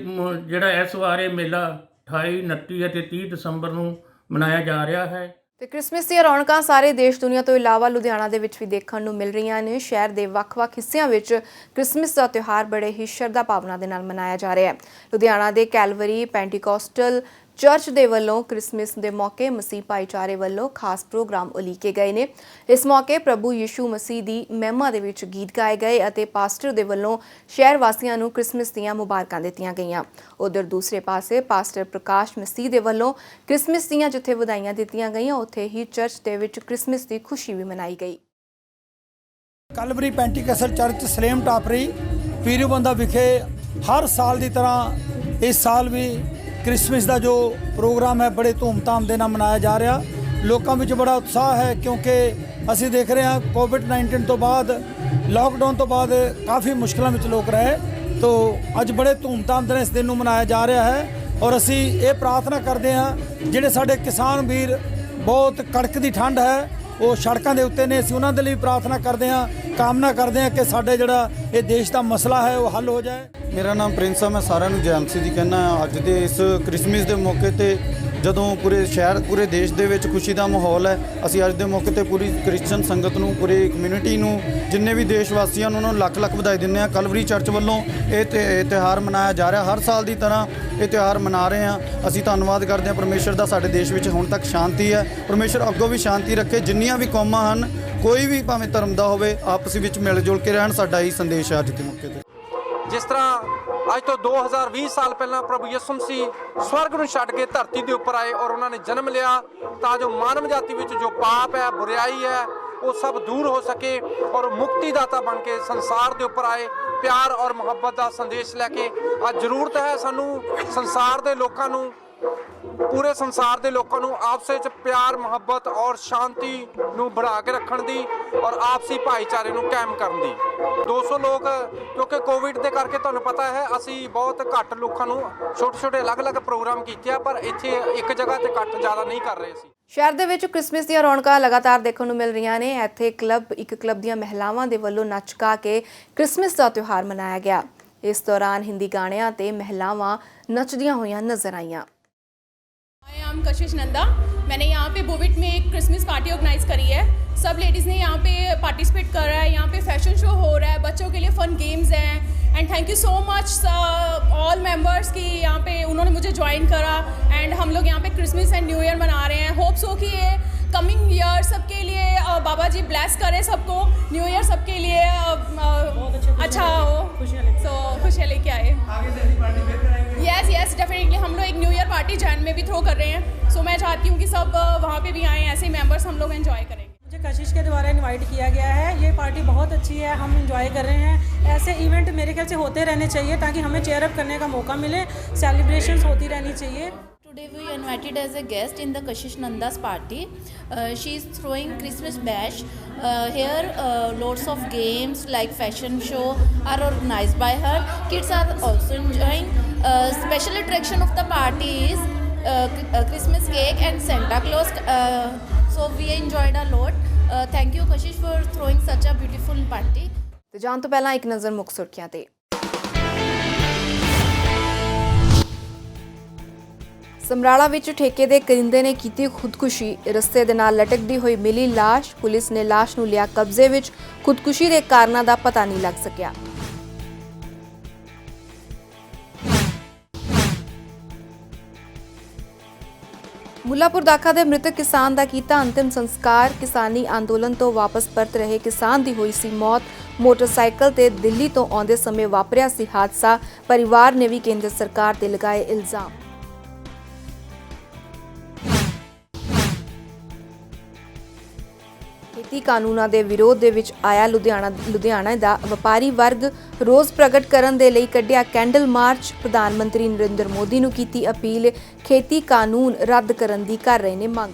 ਜਿਹੜਾ ਇਸ ਵਾਰ ਇਹ ਮੇਲਾ 28 29 ਅਤੇ 30 ਦਸੰਬਰ ਨੂੰ ਮਨਾਇਆ ਜਾ ਰਿਹਾ ਹੈ। ਤੇ ਕ੍ਰਿਸਮਸ ਦੀਆਂ ਰੌਣਕਾਂ ਸਾਰੇ ਦੇਸ਼ ਦੁਨੀਆ ਤੋਂ ਇਲਾਵਾ ਲੁਧਿਆਣਾ ਦੇ ਵਿੱਚ ਵੀ ਦੇਖਣ ਨੂੰ ਮਿਲ ਰਹੀਆਂ ਨੇ। ਸ਼ਹਿਰ ਦੇ ਵੱਖ-ਵੱਖ ਹਿੱਸਿਆਂ ਵਿੱਚ ਕ੍ਰਿਸਮਸ ਦਾ ਤਿਉਹਾਰ ਬੜੇ ਹੀ ਸ਼ਰਧਾ ਭਾਵਨਾ ਦੇ ਨਾਲ ਮਨਾਇਆ ਜਾ ਰਿਹਾ ਹੈ। ਲੁਧਿਆਣਾ ਦੇ ਕੈਲਵਰੀ, ਪੈਂਟੀਕੋਸਟਲ ਚਰਚ ਦੇ ਵੱਲੋਂ ਕ੍ਰਿਸਮਸ ਦੇ ਮੌਕੇ ਮਸੀਹ ਭਾਈਚਾਰੇ ਵੱਲੋਂ ਖਾਸ ਪ੍ਰੋਗਰਾਮ ਉਲੀਕੇ ਗਏ ਨੇ। ਇਸ ਮੌਕੇ ਪ੍ਰਭੂ ਯਿਸੂ ਮਸੀਹ ਦੀ ਮਹਿਮਾ ਦੇ ਵਿੱਚ ਗੀਤ ਗਾਏ ਗਏ ਅਤੇ ਪਾਸਟਰ ਦੇ ਵੱਲੋਂ ਸ਼ਹਿਰ ਵਾਸੀਆਂ ਨੂੰ ਕ੍ਰਿਸਮਸ ਦੀਆਂ ਮੁਬਾਰਕਾਂ ਦਿੱਤੀਆਂ ਗਈਆਂ। ਉਧਰ ਦੂਸਰੇ ਪਾਸੇ ਪਾਸਟਰ ਪ੍ਰਕਾਸ਼ ਮਸੀਹ ਦੇ ਵੱਲੋਂ ਕ੍ਰਿਸਮਸ ਦੀਆਂ ਜਿੱਥੇ ਵਧਾਈਆਂ ਦਿੱਤੀਆਂ ਗਈਆਂ, ਉੱਥੇ ਹੀ ਚਰਚ ਦੇ ਵਿੱਚ ਕ੍ਰਿਸਮਸ ਦੀ ਖੁਸ਼ੀ ਵੀ ਮਨਾਈ ਗਈ। Calvary Pentecostal church Salem Tabri Piru Banda ਵਿਖੇ ਹਰ ਸਾਲ ਦੀ ਤਰ੍ਹਾਂ ਇਸ ਸਾਲ ਵੀ ਕ੍ਰਿਸਮਸ ਦਾ ਜੋ ਪ੍ਰੋਗਰਾਮ ਹੈ, ਬੜੇ ਧੂਮਧਾਮ ਦੇ ਨਾਲ ਮਨਾਇਆ ਜਾ ਰਿਹਾ। ਲੋਕਾਂ ਵਿੱਚ ਬੜਾ ਉਤਸ਼ਾਹ ਹੈ ਕਿਉਂਕਿ ਅਸੀਂ ਦੇਖ ਰਹੇ ਹਾਂ ਕੋਵਿਡ 19 ਤੋਂ ਬਾਅਦ ਲਾਕਡਾਊਨ ਤੋਂ ਬਾਅਦ ਕਾਫੀ ਮੁਸ਼ਕਲਾਂ ਵਿੱਚ ਲੋਕ ਰਹੇ। ਤੋ ਅੱਜ ਬੜੇ ਧੂਮਧਾਮ ਦੇ ਨਾਲ ਇਸ ਦਿਨ ਨੂੰ ਮਨਾਇਆ ਜਾ ਰਿਹਾ ਹੈ ਔਰ ਅਸੀਂ ਇਹ ਪ੍ਰਾਰਥਨਾ ਕਰਦੇ ਹਾਂ, ਜਿਹੜੇ ਸਾਡੇ ਕਿਸਾਨ ਵੀਰ ਬਹੁਤ ਕੜਕ ਦੀ ਠੰਡ ਹੈ ਉਹ ਸੜਕਾਂ ਦੇ ਉੱਤੇ ਨੇ। ਅਸੀਂ ਉਹਨਾਂ ਦੇ ਲਈ ਪ੍ਰਾਰਥਨਾ ਕਰਦੇ ਹਾਂ, ਕਾਮਨਾ ਕਰਦੇ ਹਾਂ ਕਿ ਸਾਡੇ ਜਿਹੜਾ ਇਹ ਦੇਸ਼ ਦਾ ਮਸਲਾ ਹੈ, ਉਹ ਹੱਲ ਹੋ ਜਾਏ। ਮੇਰਾ ਨਾਮ ਪ੍ਰਿੰਸ ਆ, ਮੈਂ ਸਾਰਿਆਂ ਨੂੰ ਜੈਮਸੀ ਜੀ ਕਹਿੰਦਾ ਅੱਜ ਦੇ ਇਸ ਕ੍ਰਿਸਮਸ ਦੇ ਮੌਕੇ ਤੇ ਜਦੋਂ ਪੂਰੇ ਸ਼ਹਿਰ, ਪੂਰੇ ਦੇਸ਼ ਦੇ ਵਿੱਚ ਖੁਸ਼ੀ ਦਾ ਮਾਹੌਲ ਹੈ, ਅਸੀਂ ਅੱਜ ਦੇ ਮੌਕੇ ਤੇ ਪੂਰੀ ਕ੍ਰਿਸਚੀਅਨ ਸੰਗਤ ਨੂੰ, ਪੂਰੀ ਕਮਿਊਨਿਟੀ ਨੂੰ, ਜਿੰਨੇ ਵੀ ਦੇਸ਼ ਵਾਸੀਆਂ ਨੂੰ ਉਹਨਾਂ ਨੂੰ ਲੱਖ ਲੱਖ ਵਧਾਈ ਦਿੰਦੇ ਹਾਂ। ਕਲਵਰੀ ਚਰਚ ਵੱਲੋਂ ਇਹ ਤੇ- ਇਹ ਤਿਉਹਾਰ ਮਨਾਇਆ ਜਾ ਰਿਹਾ। ਹਰ ਸਾਲ ਦੀ ਤਰ੍ਹਾਂ ਇਹ ਤਿਉਹਾਰ ਮਨਾ ਰਹੇ ਹਾਂ। ਅਸੀਂ ਧੰਨਵਾਦ ਕਰਦੇ ਹਾਂ ਪਰਮੇਸ਼ਰ ਦਾ, ਸਾਡੇ ਦੇਸ਼ ਵਿੱਚ ਹੁਣ ਤੱਕ ਸ਼ਾਂਤੀ ਹੈ। ਪਰਮੇਸ਼ਰ ਅੱਗੋਂ ਵੀ ਸ਼ਾਂਤੀ ਰੱਖੇ। ਜਿੰਨੀਆਂ ਵੀ ਕੌਮਾਂ ਹਨ, ਕੋਈ ਵੀ ਭਾਵੇਂ ਧਰਮ ਦਾ ਹੋਵੇ, ਆਪਸ ਵਿੱਚ ਮਿਲ ਜੁਲ ਕੇ ਰਹਿਣ। ਸਾਡਾ ਹੀ ਸੰਦੇਸ਼ ਹੈ ਅੱਜ ਦੇ ਮੌਕੇ ਤੇ। ਜਿਸ ਤਰ੍ਹਾਂ ਅੱਜ ਤੋਂ 2020 ਸਾਲ ਪਹਿਲਾਂ ਪ੍ਰਭੂ ਯਿਸੂ ਮਸੀਹ ਸਵਰਗ ਨੂੰ ਛੱਡ ਕੇ ਧਰਤੀ ਦੇ ਉੱਪਰ ਆਏ ਔਰ ਉਹਨਾਂ ਨੇ ਜਨਮ ਲਿਆ, ਤਾਂ ਜੋ ਮਾਨਵ ਜਾਤੀ ਵਿੱਚ ਜੋ ਪਾਪ ਹੈ, ਬੁਰਾਈ ਹੈ, ਉਹ ਸਭ ਦੂਰ ਹੋ ਸਕੇ ਔਰ ਮੁਕਤੀ ਦਾਤਾ ਬਣ ਕੇ ਸੰਸਾਰ ਦੇ ਉੱਪਰ ਆਏ, ਪਿਆਰ ਔਰ ਮੁਹੱਬਤ ਦਾ ਸੰਦੇਸ਼ ਲੈ ਕੇ। ਅੱਜ ਜ਼ਰੂਰਤ ਹੈ ਸਾਨੂੰ ਸੰਸਾਰ ਦੇ ਲੋਕਾਂ ਨੂੰ ਪੂਰੇ ਸੰਸਾਰ ਦੇ ਲੋਕਾਂ ਨੂੰ ਆਪਸ ਵਿੱਚ ਪਿਆਰ, ਮੁਹੱਬਤ ਔਰ ਸ਼ਾਂਤੀ ਨੂੰ ਬਣਾ ਕੇ ਰੱਖਣ ਦੀ ਔਰ ਆਪਸੀ ਭਾਈਚਾਰੇ ਨੂੰ ਕਾਇਮ ਕਰਨ ਦੀ। 200 ਲੋਕ, ਕਿਉਂਕਿ ਕੋਵਿਡ ਦੇ ਕਰਕੇ ਤੁਹਾਨੂੰ ਪਤਾ ਹੈ, ਅਸੀਂ ਬਹੁਤ ਘੱਟ ਲੋਕਾਂ ਨੂੰ ਛੋਟੇ ਛੋਟੇ ਅਲੱਗ-ਅਲੱਗ ਪ੍ਰੋਗਰਾਮ ਕੀਤੇ ਆ, ਪਰ ਇੱਥੇ ਇੱਕ ਜਗ੍ਹਾ ਤੇ ਇਕੱਠ ਜ਼ਿਆਦਾ ਨਹੀਂ ਕਰ ਰਹੇ ਸੀ ਸ਼ਹਿਰ ਦੇ ਵਿੱਚ ਕ੍ਰਿਸਮਸ ਦੀਆਂ ਰੌਣਕਾਂ ਲਗਾਤਾਰ ਦੇਖਣ ਨੂੰ ਮਿਲ ਰਹੀਆਂ ਨੇ। ਇੱਥੇ ਕਲੱਬ, ਇੱਕ ਕਲੱਬ ਦੀਆਂ ਮਹਿਲਾਵਾਂ ਦੇ ਵੱਲੋਂ ਨੱਚ ਗਾ ਕੇ ਕ੍ਰਿਸਮਸ ਦਾ ਤਿਉਹਾਰ ਮਨਾਇਆ ਗਿਆ। ਇਸ ਦੌਰਾਨ ਹਿੰਦੀ ਗਾਣਿਆਂ ਤੇ ਮਹਿਲਾਵਾਂ ਨੱਚਦੀਆਂ ਹੋਈਆਂ ਨਜ਼ਰ ਆਈਆਂ। आई एम कशिश नंदा। मैंने यहाँ पे बोविट में एक क्रिसमस पार्टी ऑर्गेनाइज करी है। सब लेडीज़ ने यहाँ पे पार्टिसिपेट करा है। यहाँ पे फ़ैशन शो हो रहा है। बच्चों के लिए फ़न गेम्स हैं। And thank you so much all members की यहाँ पे उन्होंने मुझे ज्वाइन करा। एंड हम लोग यहाँ पे क्रिसमस एंड न्यू ईयर मना रहे हैं। होप सो कि ये कमिंग ईयर सबके लिए बाबा जी ब्लेस करें सबको। न्यू ईयर सबके लिए अच्छा हो। सो खुशियाँ लेके आए। पार्टी जैन में भी थ्रो कर रहे हैं। सो मैं चाहती हूँ कि सब वहाँ पे भी आएँ, ऐसे मेंबर्स हम लोग एंजॉय करेंगे। मुझे कशिश के द्वारा इनवाइट किया गया है। ये पार्टी बहुत अच्छी है, हम इंजॉय कर रहे हैं। ऐसे इवेंट मेरे ख्याल से होते रहने चाहिए, ताकि हमें चेयरअप करने का मौका मिले। सेलिब्रेशन होती रहनी चाहिए। Today we invited as a guest in the Kashish Nanda's party. Uh, she is throwing Christmas bash. Uh, here, uh, lots of games like fashion show are organized by her. Kids are also enjoying. Uh, special attraction of the party is uh, c- uh, Christmas cake and Santa Claus. Uh, so we enjoyed a lot. Uh, thank you, Kashish, for throwing such a beautiful party. ਤੇ ਜਾਣ ਤੋਂ ਪਹਿਲਾਂ ਇੱਕ ਨਜ਼ਰ ਮੁੱਖ ਸੁਰਖੀਆਂ ਤੇ ਸਮਰਾਲਾ ਵਿੱਚ ਠੇਕੇ ਦੇ ਕਰਿੰਦੇ ਨੇ ਕੀਤੀ ਖੁਦਕੁਸ਼ੀ। ਰਸਤੇ ਦੇ ਨਾਲ ਲਟਕਦੀ ਹੋਈ ਮਿਲੀ ਲਾਸ਼, ਪੁਲਿਸ ਨੇ ਲਾਸ਼ ਨੂੰ ਲਿਆ ਕਬਜ਼ੇ ਵਿੱਚ। ਖੁਦਕੁਸ਼ੀ ਦੇ ਕਾਰਨਾਂ ਦਾ ਪਤਾ ਨਹੀਂ ਲੱਗ ਸਕਿਆ। ਮੁੱਲਾਪੁਰ ਦਾਖਾ ਦੇ ਮ੍ਰਿਤਕ ਕਿਸਾਨ ਦਾ ਕੀਤਾ ਅੰਤਿਮ ਸੰਸਕਾਰ। ਕਿਸਾਨੀ ਅੰਦੋਲਨ ਤੋਂ ਵਾਪਸ ਪਰਤ ਰਹੇ ਕਿਸਾਨ ਦੀ ਹੋਈ ਸੀ ਮੌਤ। ਮੋਟਰਸਾਈਕਲ ਤੇ ਦਿੱਲੀ ਤੋਂ ਆਉਂਦੇ ਸਮੇਂ ਵਾਪਰਿਆ ਸੀ ਹਾਦਸਾ। ਪਰਿਵਾਰ ਨੇ ਵੀ ਕੇਂਦਰ ਸਰਕਾਰ ਤੇ ਲਗਾਏ ਇਲਜ਼ਾਮ। ਖੇਤੀ ਕਾਨੂੰਨਾਂ ਦੇ ਵਿਰੋਧ ਦੇ ਵਿੱਚ ਆਇਆ ਲੁਧਿਆਣਾ ਲੁਧਿਆਣਾ ਦਾ ਵਪਾਰੀ ਵਰਗ ਰੋਸ ਪ੍ਰਗਟ ਕਰਨ ਦੇ ਲਈ ਕੱਢਿਆ ਕੈਂਡਲ ਮਾਰਚ। ਪ੍ਰਧਾਨ ਮੰਤਰੀ ਨਰਿੰਦਰ ਮੋਦੀ ਨੂੰ ਕੀਤੀ ਅਪੀਲ, ਖੇਤੀ ਕਾਨੂੰਨ ਰੱਦ ਕਰਨ ਦੀ ਕਰ ਰਹੇ ਨੇ ਮੰਗ।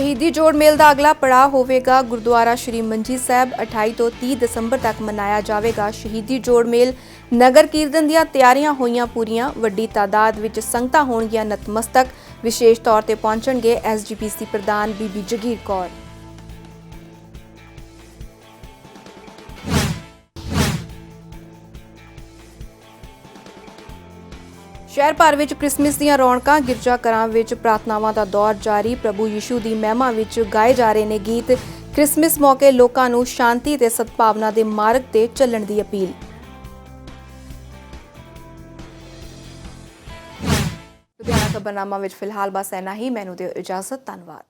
ਸ਼ਹੀਦੀ ਜੋੜ ਮੇਲ ਦਾ ਅਗਲਾ ਪੜਾਅ ਹੋਵੇਗਾ ਗੁਰਦੁਆਰਾ ਸ਼੍ਰੀ ਮੰਜੀ ਸਾਹਿਬ 28 ਤੋਂ 30 ਦਸੰਬਰ ਤੱਕ ਮਨਾਇਆ ਜਾਵੇਗਾ। ਸ਼ਹੀਦੀ ਜੋੜ ਮੇਲ ਨਗਰ ਕੀਰਤਨ ਦੀਆਂ ਤਿਆਰੀਆਂ ਹੋਈਆਂ ਪੂਰੀਆਂ, ਵੱਡੀ ਤਾਦਾਦ ਵਿੱਚ ਸੰਗਤਾਂ ਹੋਣਗੀਆਂ ਨਤਮਸਤਕ। ਵਿਸ਼ੇਸ਼ ਤੌਰ ਤੇ ਪਹੁੰਚਣਗੇ ਐਸਜੀਪੀਸੀ ਪ੍ਰਧਾਨ ਬੀਬੀ ਜਗੀਰ ਕੌਰ। ਸ਼ਹਿਰ ਭਰ ਵਿੱਚ ਕ੍ਰਿਸਮਸ ਦੀਆਂ ਰੌਣਕਾਂ, ਗਿਰਜਾ ਘਰਾਂ ਵਿੱਚ ਪ੍ਰਾਰਥਨਾਵਾਂ ਦਾ ਦੌਰ ਜਾਰੀ, ਪ੍ਰਭੂ ਯਿਸ਼ੂ ਦੀ ਮਹਿਮਾ ਵਿੱਚ ਗਾਏ ਜਾ ਰਹੇ ਨੇ ਗੀਤ। ਕ੍ਰਿਸਮਸ ਮੌਕੇ ਲੋਕਾਂ ਨੂੰ ਸ਼ਾਂਤੀ ਤੇ ਸਦਭਾਵਨਾ ਦੇ ਮਾਰਗ ਤੇ ਚੱਲਣ ਦੀ ਅਪੀਲ। ਲੁਧਿਆਣਾ ਖਬਰਨਾਮਾ ਵਿੱਚ ਫਿਲਹਾਲ ਬਸ ਇੰਨਾ ਹੀ। ਮੈਨੂੰ ਦਿਓ ਇਜਾਜ਼ਤ। ਧੰਨਵਾਦ।